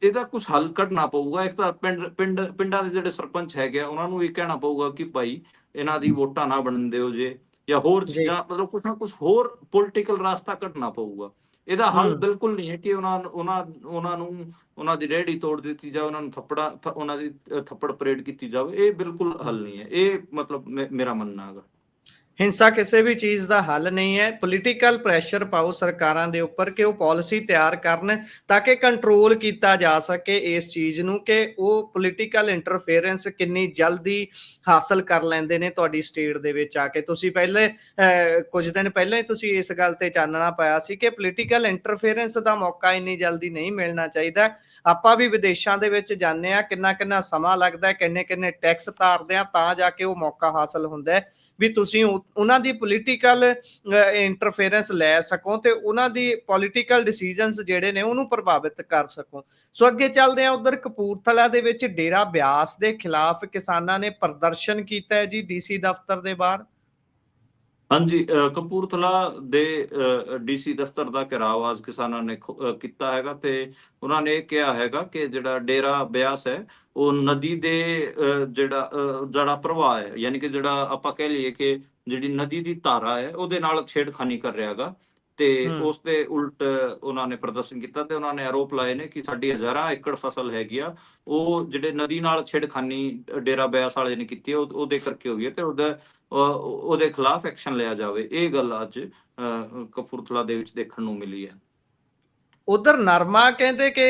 ਇਹਦਾ ਕੁਝ ਹੱਲ ਕੱਢਣਾ ਪਊਗਾ। ਇੱਕ ਤਾਂ ਪਿੰਡ ਪਿੰਡ ਪਿੰਡਾਂ ਦੇ ਜਿਹੜੇ ਸਰਪੰਚ ਹੈਗੇ ਆ ਉਹਨਾਂ ਨੂੰ ਵੀ ਕਹਿਣਾ ਪਊਗਾ ਕਿ ਭਾਈ ਇਹਨਾਂ ਦੀ ਵੋਟਾਂ ਨਾ ਬਣਨ ਦਿਓ ਜੇ। ਜਾਂ ਹੋਰ। ਚੀਜ਼ਾਂ ਮਤਲਬ ਕੁਝ ਨਾ ਕੁਝ ਹੋਰ ਪੋਲਿਟੀਕਲ ਰਾਸਤਾ ਕੱਢਣਾ ਪਊਗਾ। ਇਹਦਾ ਹੱਲ। ਬਿਲਕੁਲ ਨਹੀਂ ਹੈ ਕਿ ਉਹਨਾਂ ਉਹਨਾਂ ਉਹਨਾਂ ਨੂੰ ਉਹਨਾਂ ਦੀ ਰੇਹੜੀ ਤੋੜ ਦਿੱਤੀ ਜਾਵੇ ਉਹਨਾਂ ਨੂੰ ਥੱਪੜਾ ਉਹਨਾਂ ਦੀ ਥੱਪੜ ਪਰੇਡ ਕੀਤੀ ਜਾਵੇ ਇਹ ਬਿਲਕੁਲ ਹੱਲ ਨਹੀਂ ਹੈ। ਇਹ ਮਤਲਬ ਮੇਰਾ ਮੰਨਣਾ ਹੈਗਾ। ਹਿੰਸਾ ਕਿਸੇ ਵੀ ਚੀਜ਼ ਦਾ ਹੱਲ ਨਹੀਂ ਹੈ। ਪੋਲੀਟੀਕਲ ਪ੍ਰੈਸ਼ਰ ਪਾਓ ਸਰਕਾਰਾਂ ਦੇ ਉੱਪਰ ਕਿ ਉਹ ਪਾਲਿਸੀ ਤਿਆਰ ਕਰਨ ਤਾਂ ਕਿ ਕੰਟਰੋਲ ਕੀਤਾ ਜਾ ਸਕੇ ਇਸ ਚੀਜ਼ ਨੂੰ ਕਿ ਉਹ ਪੋਲੀਟੀਕਲ ਇੰਟਰਫੇਰੈਂਸ ਕਿੰਨੀ ਜਲਦੀ ਹਾਸਲ ਕਰ ਲੈਂਦੇ ਨੇ ਤੁਹਾਡੀ ਸਟੇਟ ਦੇ ਵਿੱਚ ਆ ਕੇ। ਤੁਸੀਂ ਪਹਿਲੇ ਕੁਝ ਦਿਨ ਪਹਿਲਾਂ ਹੀ ਤੁਸੀਂ ਇਸ ਗੱਲ ਤੇ ਚਾਨਣਾ ਪਾਇਆ ਸੀ ਕਿ ਪੋਲੀਟੀਕਲ ਇੰਟਰਫੇਰੈਂਸ ਦਾ ਮੌਕਾ ਇੰਨੀ ਜਲਦੀ ਨਹੀਂ ਮਿਲਣਾ ਚਾਹੀਦਾ। ਆਪਾਂ ਵੀ ਵਿਦੇਸ਼ਾਂ ਦੇ ਵਿੱਚ ਜਾਂਦੇ ਆ ਕਿੰਨਾ ਕਿੰਨਾ ਸਮਾਂ ਲੱਗਦਾ ਕਿੰਨੇ ਕਿੰਨੇ ਟੈਕਸ ਤਾਰਦੇ ਆ ਤਾਂ ਜਾ ਕੇ ਉਹ ਮੌਕਾ ਹਾਸਲ ਹੁੰਦਾ ਹੈ। ਵੀ ਤੁਸੀਂ ਉਹਨਾਂ ਦੀ ਪੋਲੀਟੀਕਲ ਇੰਟਰਫੇਰੈਂਸ ਲੈ ਸਕੋ ਤੇ ਉਹਨਾਂ ਦੀ ਪੋਲੀਟੀਕਲ ਡਿਸੀਜਨਸ ਜਿਹੜੇ ਨੇ ਉਹਨੂੰ ਪ੍ਰਭਾਵਿਤ ਕਰ ਸਕੋ। ਸੋ ਅੱਗੇ ਚੱਲਦੇ ਆ ਉਧਰ ਕਪੂਰਥਲਾ ਦੇ ਵਿੱਚ ਡੇਰਾ ਬਿਆਸ ਦੇ ਖਿਲਾਫ ਕਿਸਾਨਾਂ ਨੇ ਪ੍ਰਦਰਸ਼ਨ ਕੀਤਾ ਹੈ ਜੀ ਡੀਸੀ ਦਫ਼ਤਰ ਦੇ ਬਾਹਰ। ਹਾਂਜੀ ਕਪੂਰਥਲਾ ਦੇ ਡੀਸੀ ਦਫ਼ਤਰ ਦਾ ਘਿਰਾਵ ਅੱਜ ਕਿਸਾਨਾਂ ਨੇ ਕੀਤਾ ਹੈਗਾ ਤੇ ਉਹਨਾਂ ਨੇ ਕਿਹਾ ਹੈਗਾ ਕਿ ਜਿਹੜਾ ਡੇਰਾ ਬਿਆਸ ਹੈ ਉਹ ਨਦੀ ਦੇ ਅ, ਜਿਹੜਾ ਅ, ਜਿਹੜਾ ਪ੍ਰਵਾਹ ਹੈ ਯਾਨੀ ਕਿ ਜਿਹੜਾ ਆਪਾਂ ਕਹਿ ਲਈਏ ਕਿ ਜਿਹੜੀ ਨਦੀ ਦੀ ਧਾਰਾ ਹੈ ਉਹਦੇ ਨਾਲ ਛੇੜਖਾਨੀ ਕਰ ਰਿਹਾ ਹੈਗਾ। ਤੇ। ਉਸ ਦੇ ਉਲਟ ਉਹਨਾਂ ਨੇ ਪ੍ਰਦਰਸ਼ਨ ਕੀਤਾ ਤੇ ਉਹਨਾਂ ਨੇ ਆਰੋਪ ਲਾਏ ਨੇ ਕਿ ਸਾਡੀ ਹਜ਼ਾਰਾਂ ਏਕੜ ਫਸਲ ਹੈਗੀ ਆ ਉਹ ਜਿਹੜੇ ਨਦੀ ਨਾਲ ਛੇੜਖਾਨੀ ਡੇਰਾ ਬਿਆਸ ਵਾਲੇ ਨੇ ਕੀਤੀ ਉਹ- ਉਹਦੇ ਕਰਕੇ ਹੋਈ ਹੈ ਤੇ ਉਹਦਾ ਉਹਦੇ ਖਿਲਾਫ ਐਕਸ਼ਨ ਲਿਆ ਜਾਵੇ ਇਹ ਗੱਲ ਅੱਜ ਕਪੂਰਥਲਾ ਦੇ ਵਿੱਚ ਦੇਖਣ ਨੂੰ ਮਿਲੀ ਹੈ ਉਧਰ ਨਰਮਾ ਕਹਿੰਦੇ ਕਿ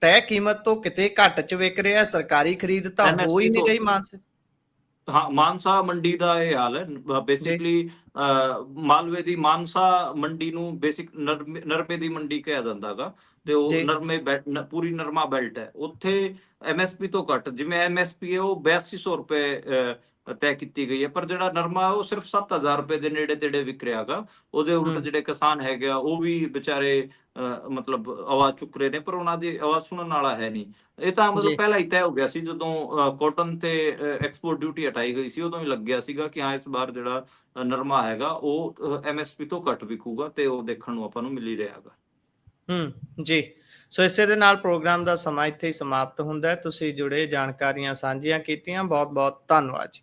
ਤੈਅ ਕੀਮਤ ਤੋਂ ਕਿਤੇ ਘੱਟ ਚ ਵਿਕ ਰਿਹਾ ਸਰਕਾਰੀ ਖਰੀਦ ਤਾਂ ਹੋ ਹੀ ਨਹੀਂ। ਰਹੀ ਮਾਨਸੇ ਹਾਂ ਮਾਨਸਾ ਮੰਡੀ ਦਾ ਇਹ ਹਾਲ ਹੈ। ਬੇਸਿਕਲੀ ਮਾਲਵੇ ਦੀ ਮਾਨਸਾ ਮੰਡੀ ਨੂੰ ਬੇਸਿਕ ਨਰਮੇ ਦੀ ਮੰਡੀ ਕਿਹਾ ਜਾਂਦਾਗਾ ਤੇ ਉਹ। ਨਰਮੇ ਪੂਰੀ ਨਰਮਾ ਬੈਲਟ ਹੈ। ਉੱਥੇ ਐਮਐਸਪੀ ਤੋਂ ਘੱਟ ਜਿਵੇਂ ਐਮਐਸਪੀ ਹੈ ਉਹ 8200 ਰੁਪਏ ਤੈਅ ਕੀਤੀ ਗਈ ਹੈ। ਪਰ ਜਿਹੜਾ ਨਰਮਾ ਉਹ ਸਿਰਫ 7000 ਰੁਪਏ ਦੇ ਨੇੜੇ ਤੇੜੇ ਵਿਕ ਰਿਹਾਗਾ ਉਹਦੇ ਉਲਟ। ਜਿਹੜੇ ਕਿਸਾਨ ਹੈਗੇ ਆ ਉਹ ਵੀ ਵਿਚਾਰੇ ਮਤਲਬ ਆਵਾਜ਼ ਚੁੱਕ ਰਹੇ ਨੇ ਪਰ ਉਹਨਾਂ ਦੀ ਆਵਾਜ਼ ਸੁਣਨ ਵਾਲਾ ਹੈ ਨਹੀਂ। ਇਹ ਤਾਂ। ਮਤਲਬ ਪਹਿਲਾਂ ਹੀ ਤੈਅ ਹੋ ਗਿਆ ਸੀ ਜਦੋਂ ਕਾਟਨ ਤੇ ਐਕਸਪੋਰਟ ਡਿਊਟੀ ਹਟਾਈ ਗਈ ਸੀ ਉਦੋਂ ਹੀ ਲੱਗਿਆ ਸੀਗਾ ਕਿ ਹਾਂ ਇਸ ਵਾਰ ਜਿਹੜਾ ਨਰਮਾ ਹੈਗਾ ਉਹ ਐਮਐਸਪੀ ਤੋਂ ਘੱਟ ਵਿਕੂਗਾ ਤੇ ਉਹ ਦੇਖਣ ਨੂੰ ਆਪਾਂ ਨੂੰ ਮਿਲ ਹੀ ਰਿਹਾਗਾ ਹੂੰ ਜੀ। ਸੋ ਇਸੇ ਦੇ ਨਾਲ ਪ੍ਰੋਗਰਾਮ ਦਾ ਸਮਾਂ ਇੱਥੇ ਹੀ ਸਮਾਪਤ ਹੁੰਦਾ ਹੈ। ਤੁਸੀਂ ਜੁੜੇ ਜਾਣਕਾਰੀਆਂ ਸਾਂਝੀਆਂ ਕੀਤੀਆਂ। ਬਹੁਤ ਬਹੁਤ ਧੰਨਵਾਦ ਜੀ।